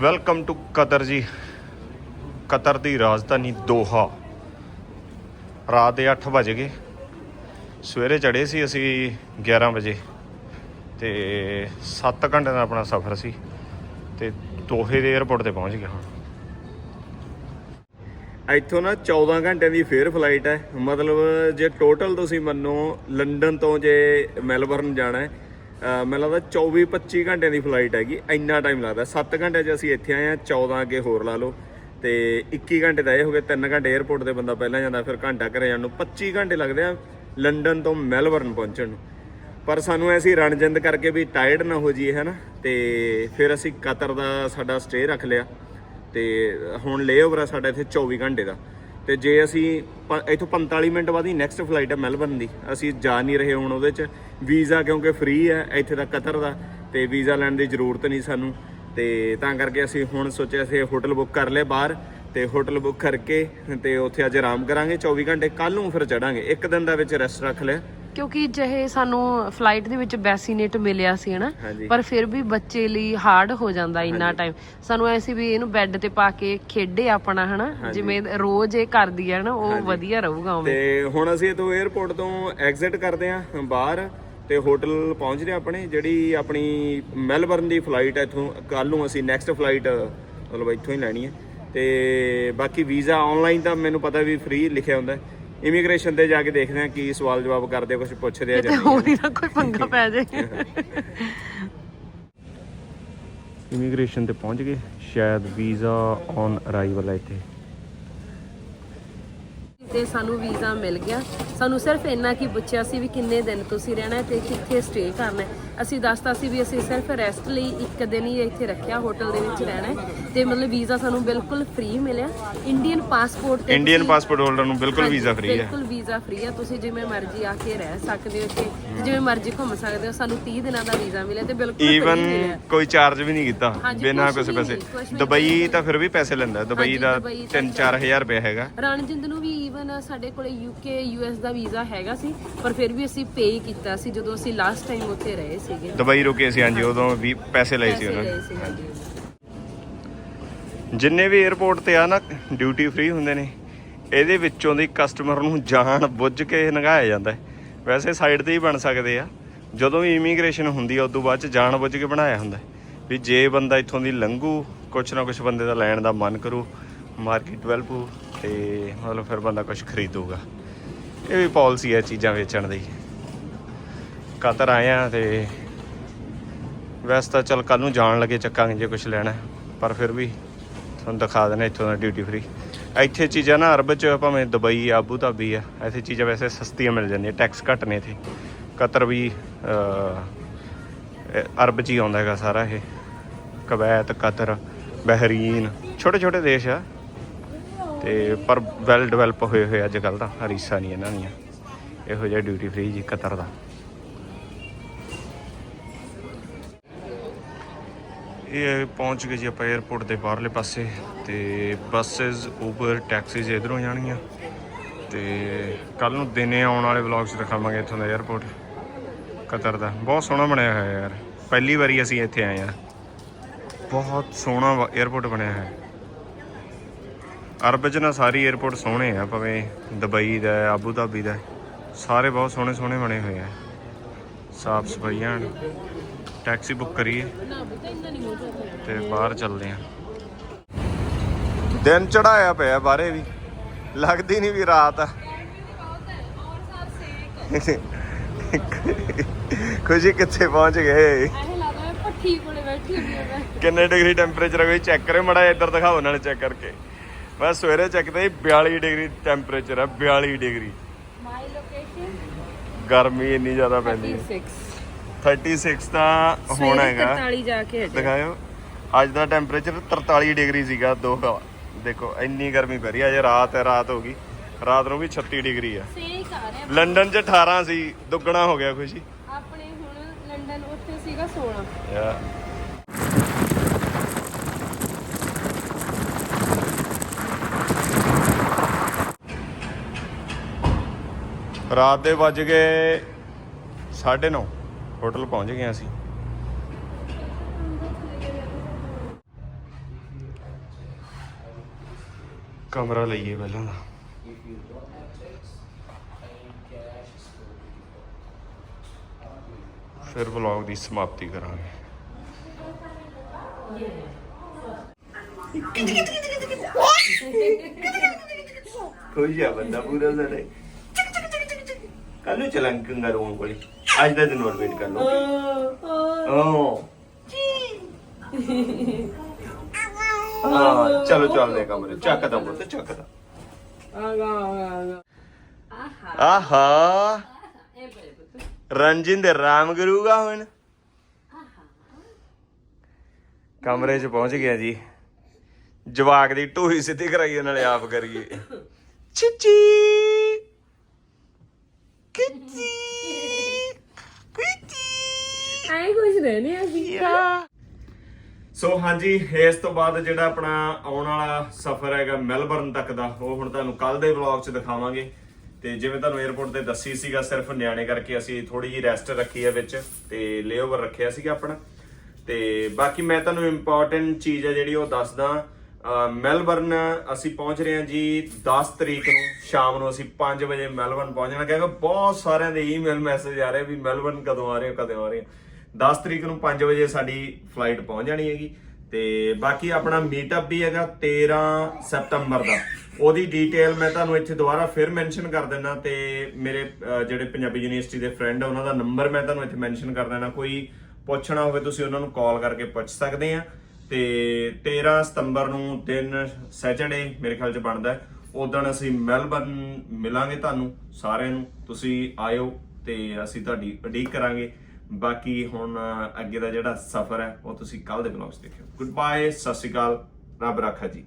ਵੈਲਕਮ ਟੂ ਕਤਰ ਜੀ। ਕਤਰ ਦੀ ਰਾਜਧਾਨੀ ਦੋਹਾ। ਰਾਤ ਦੇ 8 ਵਜ ਗਏ। ਸਵੇਰੇ ਚੜੇ ਸੀ ਅਸੀਂ 11 ਵਜੇ। ਤੇ 7 ਘੰਟੇ ਦਾ ਆਪਣਾ ਸਫ਼ਰ ਸੀ। ਤੇ ਦੋਹੇ ਦੇ 에ਅਰਪੋਰਟ ਤੇ ਪਹੁੰਚ ਗਏ ਹੁਣ। ਇੱਥੋਂ ਨਾ 14 ਘੰਟਿਆਂ ਦੀ ਫੇਰ ਫਲਾਈਟ ਹੈ। ਮਤਲਬ ਜੇ ਟੋਟਲ ਤੁਸੀਂ ਮੰਨੋ ਲੰਡਨ ਤੋਂ ਜੇ ਮੈਲਬਰਨ ਜਾਣਾ ਹੈ ਮੈਨੂੰ ਲੱਗਦਾ 24 25 ਘੰਟਿਆਂ ਦੀ ਫਲਾਈਟ ਹੈਗੀ, ਇੰਨਾ ਟਾਈਮ ਲੱਗਦਾ। 7 ਘੰਟੇ 'ਚ ਅਸੀਂ ਇੱਥੇ ਆਏ ਆ 14 ਅੱਗੇ ਹੋਰ ਲਾ ਲਓ। ਤੇ 21 ਘੰਟੇ ਦਾ ਇਹ ਹੋ ਗਏ 3 ਘੰਟੇ 에ਅਰਪੋਰਟ ਤੇ ਬੰਦਾ ਪਹਿਲਾਂ ਜਾਂਦਾ, ਫਿਰ ਘੰਟਾ ਘਰੇ ਜਾਣ ਨੂੰ। 25 ਘੰਟੇ ਲੱਗਦੇ ਆ ਲੰਡਨ ਤੋਂ ਮੈਲਬਰਨ ਪਹੁੰਚਣ ਨੂੰ। ਪਰ ਸਾਨੂੰ ਐਸੀ ਰਣਜਿੰਦ ਕਰਕੇ ਵੀ ਟਾਇਰਡ ਨਾ ਹੋ ਜਾਈਏ, ਹਨਾ? ਤੇ ਫਿਰ ਅਸੀਂ ਕਤਰ ਦਾ ਸਾਡਾ ਸਟੇ ਰੱਖ ਲਿਆ। ਤੇ ਹੁਣ ਲੇਓਵਰ ਆ ਸਾਡਾ ਇੱਥੇ 24 ਘੰਟੇ ਦਾ। ਤੇ ਜੇ ਅਸੀਂ ਪ- ਇੱਥੋਂ 45 ਮਿੰਟ ਬਾਅਦ ਹੀ ਨੈਕਸਟ ਫਲਾਈਟ ਹੈ ਮੈਲਬਰਨ ਦੀ। ਅਸੀਂ ਜਾ ਨਹੀਂ ਰਹੇ ਹੁਣ ਉਹਦੇ ਚ। ਵੀਜ਼ਾ ਕਿਉਂਕਿ ਫ੍ਰੀ ਹੈ, ਇੱਥੇ ਦਾ ਕਤਰ ਦਾ, ਤੇ ਵੀਜ਼ਾ ਲੈਣ ਦੀ ਜ਼ਰੂਰਤ ਨਹੀਂ ਸਾਨੂੰ। ਤੇ ਤਾਂ ਕਰਕੇ ਅਸੀਂ ਹੁਣ ਸੋਚਿਆ ਸੀ ਹੋਟਲ ਬੁੱਕ ਕਰ ਲਿਆ ਬਾਹਰ, ਤੇ ਹੋਟਲ ਬੁੱਕ ਕਰਕੇ ਤੇ ਉੱਥੇ ਅੱਜ ਆਰਾਮ ਕਰਾਂਗੇ। 24 ਘੰਟੇ ਕੱਲ ਨੂੰ ਫਿਰ ਚੜਾਂਗੇ। ਇੱਕ ਦਿਨ ਦਾ ਵਿੱਚ ਰੈਸਟ ਰੱਖ ਲਿਆ। ਕਿਉਂਕਿ ਜਿਹੇ ਸਾਨੂੰ ਫਲਾਈਟ ਦੇ ਵਿੱਚ ਬੈਸੀਨੇਟ ਮਿਲਿਆ ਸੀ ਹਨਾ। ਪਰ ਫਿਰ ਵੀ ਬੱਚੇ ਲਈ ਹਾਰਡ ਹੋ ਜਾਂਦਾ ਇੰਨਾ ਟਾਈਮ ਸਾਨੂੰ ਐਸੀ ਵੀ ਇਹਨੂੰ ਬੈੱਡ ਤੇ ਪਾ ਕੇ ਖੇਡੇ ਆਪਣਾ ਹਨਾ? ਜਿਵੇਂ ਰੋਜ਼ ਇਹ ਕਰਦੀ ਹੈ ਨਾ ਉਹ ਵਧੀਆ ਰਹੂਗਾ ਉਵੇਂ। ਤੇ ਹੁਣ ਅਸੀਂ ਇਥੋਂ 에ਅਰਪੋਰਟ ਤੋਂ ਐਗਜ਼ਿਟ ਕਰਦੇ ਆਂ ਬਾਹਰ। ਤੇ ਹੋਟਲ ਪਹੁੰਚਦੇ ਆਂ ਆਪਣੇ ਜਿਹੜੀ ਆਪਣੀ ਮੈਲਬਰਨ ਦੀ ਫਲਾਈਟ ਹੈ ਇਥੋਂ ਕੱਲ ਨੂੰ ਅਸੀਂ ਨੈਕਸਟ ਫਲਾਈਟ ਮਤਲਬ ਇੱਥੋਂ ਹੀ ਲੈਣੀ ਹੈ ਤੇ ਬਾਕੀ ਵੀਜ਼ਾ ਆਨਲਾਈਨ ਤਾਂ ਮੈਨੂੰ ਪਤਾ ਵੀ ਫ੍ਰੀ ਲਿਖਿਆ ਹੁੰਦਾ। ਇਮੀਗ੍ਰੇਸ਼ਨ ਤੇ ਜਾ ਕੇ ਦੇਖਦੇ ਆਂ ਕੀ ਸਵਾਲ ਜਵਾਬ ਕਰਦੇ ਆ ਕੁਝ ਪੁੱਛਦੇ ਆ ਜਾਂ ਹੋਰ ਹੀ ਨਾ ਕੋਈ ਪੰਗਾ ਪੈ ਜਾਏ ਇਮੀਗ੍ਰੇਸ਼ਨ ਤੇ ਪਹੁੰਚ ਗਏ। ਸ਼ਾਇਦ ਵੀਜ਼ਾ ਔਨ ਅਰਾਈਵਲ ਹੈ ਇੱਥੇ। ਤੇ ਸਾਨੂੰ ਵੀਜ਼ਾ ਮਿਲ ਗਿਆ। ਸਾਨੂੰ ਸਿਰਫ ਇੰਨਾ ਕੀ ਪੁੱਛਿਆ ਸੀ ਵੀ ਕਿੰਨੇ ਦਿਨ ਤੁਸੀਂ ਰਹਿਣਾ ਤੇ ਕਿੱਥੇ ਸਟੇ ਕਰਨਾ ਅਸੀਂ ਦੱਸਤਾ ਸੀ ਵੀ ਅਸੀਂ ਸਿਰਫ ਰੈਸਟ ਲਈ ਇੱਕ ਦਿਨ ਹੀ ਇੱਥੇ ਰੱਖਿਆ ਹੋਟਲ ਦੇ ਵਿੱਚ ਰਹਿਣਾ ਤੇ ਮਤਲਬ ਵੀਜ਼ਾ ਸਾਨੂੰ ਬਿਲਕੁਲ ਫ੍ਰੀ ਮਿਲਿਆ। ਇੰਡੀਅਨ ਪਾਸਪੋਰਟ ਤੇ ਇੰਡੀਅਨ ਪਾਸਪੋਰਟ ਹੋਲਡਰ ਨੂੰ ਬਿਲਕੁਲ ਵੀਜ਼ਾ ਫ੍ਰੀ ਹੈ। ਬਿਲਕੁਲ ਵੀਜ਼ਾ ਫ੍ਰੀ ਹੈ ਤੁਸੀਂ ਜਿਵੇਂ ਮਰਜ਼ੀ ਆ ਕੇ ਰਹਿ ਸਕਦੇ ਹੋ ਇੱਥੇ ਜਿਵੇਂ ਮਰਜ਼ੀ ਘੁੰਮ ਸਕਦੇ ਹੋ ਸਾਨੂੰ 30 ਦਿਨਾਂ ਦਾ ਵੀਜ਼ਾ ਮਿਲਿਆ ਤੇ ਬਿਲਕੁਲ ਈਵਨ ਕੋਈ ਚਾਰਜ ਵੀ ਨਹੀਂ ਕੀਤਾ ਹਾਂਜੀ, ਬਿਨਾਂ ਕੁਛ ਕਿਸੇ ਪੈਸੇ। ਨਹੀਂ, ਕੁਛ ਵੀ ਦੁਬਈ ਤਾਂ ਫਿਰ ਵੀ ਪੈਸੇ ਲੈਂਦਾ ਦੁਬਈ ਹਾਂਜੀ, ਦਾ ਦੁਬਈ ਤਾਂ 3-4000 ਰੁਪਏ ਹੈਗਾ। ਰਣਜਿੰਦ ਨੂੰ ਵੀ ਈਵਨ ਸਾਡੇ ਕੋਲੇ ਯੂਕੇ ਯੂਐਸ ਦਾ ਵੀਜ਼ਾ ਹੈਗਾ ਸੀ ਪਰ ਫਿਰ ਵੀ ਅਸੀਂ ਪੇ ਕੀਤਾ ਸੀ ਜਦੋਂ ਅਸੀਂ ਲਾਸਟ ਟਾਈਮ ਉੱਥੇ ਰਹੇ ਸੀਗੇ। ਦੁਬਈ ਰੁਕੇ ਸੀ ਹਾਂਜੀ ਉਦੋਂ ਵੀ ਪੈਸੇ ਲਏ ਸੀ ਪੈਸੇ ਉਹਨਾਂ ਨੇ। ਲਏ ਸੀ ਹਾਂਜੀ। ਜਿੰਨੇ ਵੀ 에ਅਰਪੋਰਟ ਤੇ ਆ ਨਾ ਡਿਊਟੀ ਫ੍ਰੀ ਹੁੰਦੇ ਨੇ। ਇਹਦੇ ਵਿੱਚੋਂ ਦੀ ਕਸਟਮਰ ਨੂੰ ਜਾਣ ਬੁੱਝ ਕੇ ਨਗਾਇਆ ਜਾਂਦਾ ਹੈ। ਵੈਸੇ ਸਾਈਡ ਤੇ ਹੀ ਬਣ ਸਕਦੇ ਆ। ਜਦੋਂ ਵੀ ਇਮੀਗ੍ਰੇਸ਼ਨ ਹੁੰਦੀ ਆ, ਉਦੋਂ ਬਾਅਦ ਚ ਜਾਣ ਬੁੱਝ ਕੇ ਬਣਾਇਆ ਹੁੰਦਾ ਵੀ ਜੇ ਬੰਦਾ ਇੱਥੋਂ ਦੀ ਲੰਘੂ, ਕੁਛ ਨਾ ਕੁਛ ਬੰਦੇ ਦਾ ਲੈਣ ਦਾ ਮਨ ਕਰੂ ਮਾਰਕੀਟ ਡਿਵੈਲਪ ਹੋ ਤੇ ਮਤਲਬ ਫਿਰ ਬੰਦਾ ਕੁਝ ਖਰੀਦੂਗਾ। ਇਹ ਵੀ ਪਾਲਿਸੀ ਹੈ ਚੀਜ਼ਾਂ ਵੇਚਣ ਦੀ। ਕਤਰ ਆਏ ਆ ਤੇ ਵੈਸੇ ਤਾਂ ਚਲ ਕੱਲ ਨੂੰ ਜਾਣ ਲੱਗੇ ਚੱਕਾਂਗੇ ਜੇ ਕੁਝ ਲੈਣਾ ਪਰ ਫਿਰ ਵੀ ਤੁਹਾਨੂੰ ਦਿਖਾ ਦੇਣਾ ਇੱਥੋਂ ਦਾ ਡਿਊਟੀ ਫ੍ਰੀ ਇੱਥੇ ਚੀਜ਼ਾਂ ਨਾ ਅਰਬ ਚ ਭਾਵੇਂ ਦੁਬਈ, ਆਬੂ ਧਾਬੀ ਆ, ਇੱਥੇ ਚੀਜ਼ਾਂ ਵੈਸੇ ਸਸਤੀਆਂ ਮਿਲ ਜਾਂਦੀਆਂ ਟੈਕਸ ਘੱਟ ਨੇ ਇੱਥੇ। ਕਤਰ ਵੀ ਅਰਬ ਚ ਹੀ ਆਉਂਦਾ ਹੈਗਾ ਸਾਰਾ ਇਹ। ਕਵੈਤ, ਕਤਰ, ਬਹਿਰੀਨ, ਛੋਟੇ ਛੋਟੇ ਦੇਸ਼ ਆ। ਤੇ ਪਰ ਵੈਲ ਡਿਵੈਲਪ ਹੋਏ ਹੋਏ ਅੱਜ ਕੱਲ ਦਾ ਹਰੀਸਾ ਨਹੀਂ ਇਹਨਾਂ ਦੀਆਂ। ਇਹੋ ਜਿਹਾ ਡਿਊਟੀ ਫ੍ਰੀ ਜੀ ਕਤਰ ਦਾ। ਇਹ ਪਹੁੰਚ ਗਏ ਜੀ ਆਪਾਂ 에어ਪੋਰਟ ਦੇ ਬਾਹਰਲੇ ਪਾਸੇ ਤੇ ਬੱਸਸ ਉਬਰ ਟੈਕਸੀਜ਼ ਇਧਰੋਂ ਜਾਣਗੀਆਂ। ਤੇ ਕੱਲ ਨੂੰ ਦਿਨੇ ਆਉਣ ਵਾਲੇ ਵਲੌਗਸ ਦਿਖਾਵਾਂਗੇ ਇੱਥੋਂ ਦਾ 에어ਪੋਰਟ ਕਤਰ ਦਾ। ਬਹੁਤ ਸੋਹਣਾ ਬਣਿਆ ਹੋਇਆ ਯਾਰ। ਪਹਿਲੀ ਵਾਰੀ ਅਸੀਂ ਇੱਥੇ ਆਏ ਆ ਬਹੁਤ ਸੋਹਣਾ 에어ਪੋਰਟ ਬਣਿਆ ਹੋਇਆ। ਅਰਬ 'ਚ ਨਾ ਸਾਰੇ 에어ਪੋਰਟ ਸੋਹਣੇ ਆ, ਭਾਵੇਂ ਦੁਬਈ ਦਾ ਆਬੂ ਧਾਬੀ ਦਾ। ਸਾਰੇ ਬਹੁਤ ਸੋਹਣੇ ਸੋਹਣੇ ਬਣੇ ਹੋਏ ਆ। ਸਾਫ਼ ਸਫਾਈਆਂ ਟੈਕਸੀ ਬੁੱਕ ਕਰੀਏ ਤੇ ਬਾਹਰ ਚੱਲਦੇ ਆ ਦਿਨ ਚੜਾਇਆ ਪਿਆ ਬਾਹਰੇ ਵੀ। ਲੱਗਦੀ ਨਹੀਂ ਵੀ ਰਾਤ ਆ। ਖੁਸ਼ੀ ਕਿੱਥੇ ਪਹੁੰਚ ਗਏ? ਐਂ ਲੱਗਦਾ ਮੈਂ ਪੱਠੀ ਕੋਲੇ ਬੈਠੀ ਹੁੰਦੀ ਆ ਮੈਂ ਕਿੰਨੇ ਡਿਗਰੀ ਟੈਂਪਰੇਚਰ ਹੈ ਕੋਈ ਚੈੱਕ ਕਰੇ ਮੜਾ ਇੱਧਰ ਦਿਖਾਓ ਨਾਲੇ ਚੈੱਕ ਕਰਕੇ। ਮੈਂ ਸਵੇਰੇ ਚੈੱਕ ਤੇ 42 ਡਿਗਰੀ ਟੈਂਪਰੇਚਰ ਹੈ 42 ਡਿਗਰੀ। ਮਾਈ ਲੋਕੇਸ਼ਨ ਗਰਮੀ ਇੰਨੀ ਜ਼ਿਆਦਾ ਪੈਂਦੀ ਹੈ 36 36 ਤਾਂ ਹੋਣਾ ਹੈਗਾ। 43 ਜਾ ਕੇ ਹਟੇ ਦਿਖਾਇਓ। ਅੱਜ ਦਾ ਟੈਂਪਰੇਚਰ 43 ਡਿਗਰੀ ਸੀਗਾ ਦੋ ਹਵਾ। ਦੇਖੋ ਇੰਨੀ ਗਰਮੀ ਪੈ ਰਹੀ ਹੈ ਅਜੇ ਰਾਤ ਹੈ ਰਾਤ ਹੋ ਗਈ। ਰਾਤ ਨੂੰ ਵੀ 36 ਡਿਗਰੀ ਆ। ਸੇਕ ਆ ਰਿਹਾ ਲੰਡਨ 'ਚ 18 ਸੀ ਦੁੱਗਣਾ ਹੋ ਗਿਆ ਖੁਸ਼ੀ। ਆਪਣੇ ਹੁਣ ਲੰਡਨ ਉੱਥੇ ਸੀਗਾ 16 ਯਾ। ਰਾਤ ਦੇ ਵੱਜ ਗਏ 9:30 ਹੋਟਲ ਪਹੁੰਚ ਗਏ ਅਸੀਂ। ਕਮਰਾ ਲਈਏ ਪਹਿਲਾਂ ਦਾ ਫਿਰ ਵਲੌਗ ਦੀ ਸਮਾਪਤੀ ਕਰਾਂਗੇ। ਖੁਸ਼ ਆ ਬੰਦਾ ਪੂਰਾ ਸਾਰੇ ਕੱਲ ਨੂੰ ਚਲਾਂਗੇ ਕੰਗਾਰੂਆਂ ਕੋਲ। ਅੱਜ ਦਾ ਦਿਨ ਹੋਰ ਵੇਟ ਕਰ ਲਓ। ਓ ਹਾਂ। ਚਲੋ ਚੱਲਦੇ ਹਾਂ ਕਮਰੇ। ਚੱਕ ਦਾ ਬੁੱਤ ਚੱਕ ਦਾ ਆਹਾ। ਰੰਜਿੰਦ ਦੇ ਰਾਮ ਕਰੂਗਾ ਹੁਣ। ਕਮਰੇ 'ਚ ਪਹੁੰਚ ਗਿਆ ਜੀ। ਜਵਾਕ ਦੀ ਢੂਹੀ ਸਿੱਧੀ ਕਰਾਈਏ ਨਾਲੇ ਆਪ ਕਰੀਏ। ਚਿਚੀ। ਕਿਚੀ। ਐਂ ਕੁਝ ਰਹਿਣੇ ਅਸੀਂ। ਸੋ ਹਾਂਜੀ, ਇਸ ਤੋਂ ਬਾਅਦ ਜਿਹੜਾ ਆਪਣਾ ਆਉਣ ਵਾਲਾ ਸਫ਼ਰ ਹੈਗਾ ਮੈਲਬਰਨ ਤੱਕ ਦਾ, ਉਹ ਹੁਣ ਤੁਹਾਨੂੰ ਕੱਲ ਦੇ ਵਲੌਗ 'ਚ ਦਿਖਾਵਾਂਗੇ। ਤੇ ਜਿਵੇਂ ਤੁਹਾਨੂੰ 에어ਪੋਰਟ ਤੇ ਦੱਸੀ ਸੀਗਾ, ਸਿਰਫ ਨਿਆਣੇ ਕਰਕੇ ਅਸੀਂ ਥੋੜੀ ਜੀ ਰੈਸਟ ਰੱਖੀ ਹੈ ਵਿੱਚ ਤੇ ਲੇਓਵਰ ਰੱਖਿਆ ਸੀਗਾ ਆਪਣਾ। ਤੇ ਬਾਕੀ ਮੈਂ ਤੁਹਾਨੂੰ ਇੰਪੋਰਟੈਂਟ ਚੀਜ਼ ਹੈ ਜਿਹੜੀ ਉਹ ਦੱਸਦਾ, ਅਹ ਮੈਲਬਰਨ ਅਸੀਂ ਪਹੁੰਚ ਰਹੇ ਹਾਂ ਜੀ 10 ਤਰੀਕ ਨੂੰ, ਸ਼ਾਮ ਨੂੰ ਅਸੀਂ 5 ਵਜੇ ਮੈਲਬਰਨ ਪਹੁੰਚਣਾ ਕਿਉਂਕਿ ਬਹੁਤ ਸਾਰਿਆਂ ਦੇ ਈਮੇਲ ਮੈਸੇਜ ਆ ਰਹੇ ਵੀ ਮੈਲਬਰਨ ਕਦੋਂ ਆ ਰਹੇ ਹੋ, ਕਦੋਂ ਆ ਰਹੇ ਹੋ। 10 ਤਰੀਕ ਨੂੰ 5 ਵਜੇ ਸਾਡੀ ਫਲਾਈਟ ਪਹੁੰਚ ਜਾਣੀ ਹੈਗੀ। ਤੇ ਬਾਕੀ ਆਪਣਾ ਮੀਟਅਪ ਵੀ ਹੈਗਾ 13 ਸਤੰਬਰ ਦਾ। ਉਹਦੀ ਡਿਟੇਲ ਮੈਂ ਤੁਹਾਨੂੰ ਇੱਥੇ ਦੁਬਾਰਾ ਫਿਰ ਮੈਂਸ਼ਨ ਕਰ ਦਿੰਦਾ ਤੇ ਮੇਰੇ ਜਿਹੜੇ ਪੰਜਾਬੀ ਯੂਨੀਵਰਸਿਟੀ ਦੇ ਫਰੈਂਡ ਆ, ਉਹਨਾਂ ਦਾ ਨੰਬਰ ਮੈਂ ਤੁਹਾਨੂੰ ਇੱਥੇ ਮੈਂਸ਼ਨ ਕਰ ਦੇਣਾ ਕੋਈ ਪੁੱਛਣਾ ਹੋਵੇ ਤੁਸੀਂ ਉਹਨਾਂ ਨੂੰ ਕਾਲ ਕਰਕੇ ਪੁੱਛ ਸਕਦੇ ਆ। ਤੇ 13 ਸਤੰਬਰ ਨੂੰ ਦਿਨ ਸੈਟਰਡੇ ਮੇਰੇ ਖਿਆਲ ਚ ਬਣਦਾ ਹੈ। ਉਦੋਂ ਅਸੀਂ ਮੈਲਬਰਨ ਮਿਲਾਂਗੇ ਤੁਹਾਨੂੰ ਸਾਰਿਆਂ ਨੂੰ। ਤੁਸੀਂ ਆਇਓ ਤੇ ਅਸੀਂ ਤੁਹਾਡੀ ਉਡੀਕ ਕਰਾਂਗੇ। ਬਾਕੀ ਹੁਣ ਅੱਗੇ ਦਾ ਜਿਹੜਾ ਸਫ਼ਰ ਹੈ, ਉਹ ਤੁਸੀਂ ਕੱਲ ਦੇ ਵਲੌਗਸ ਦੇਖਿਓ। ਗੁੱਡ ਬਾਏ ਸਤਿ ਸ਼੍ਰੀ ਅਕਾਲ, ਰੱਬ ਰਾਖਾ ਜੀ।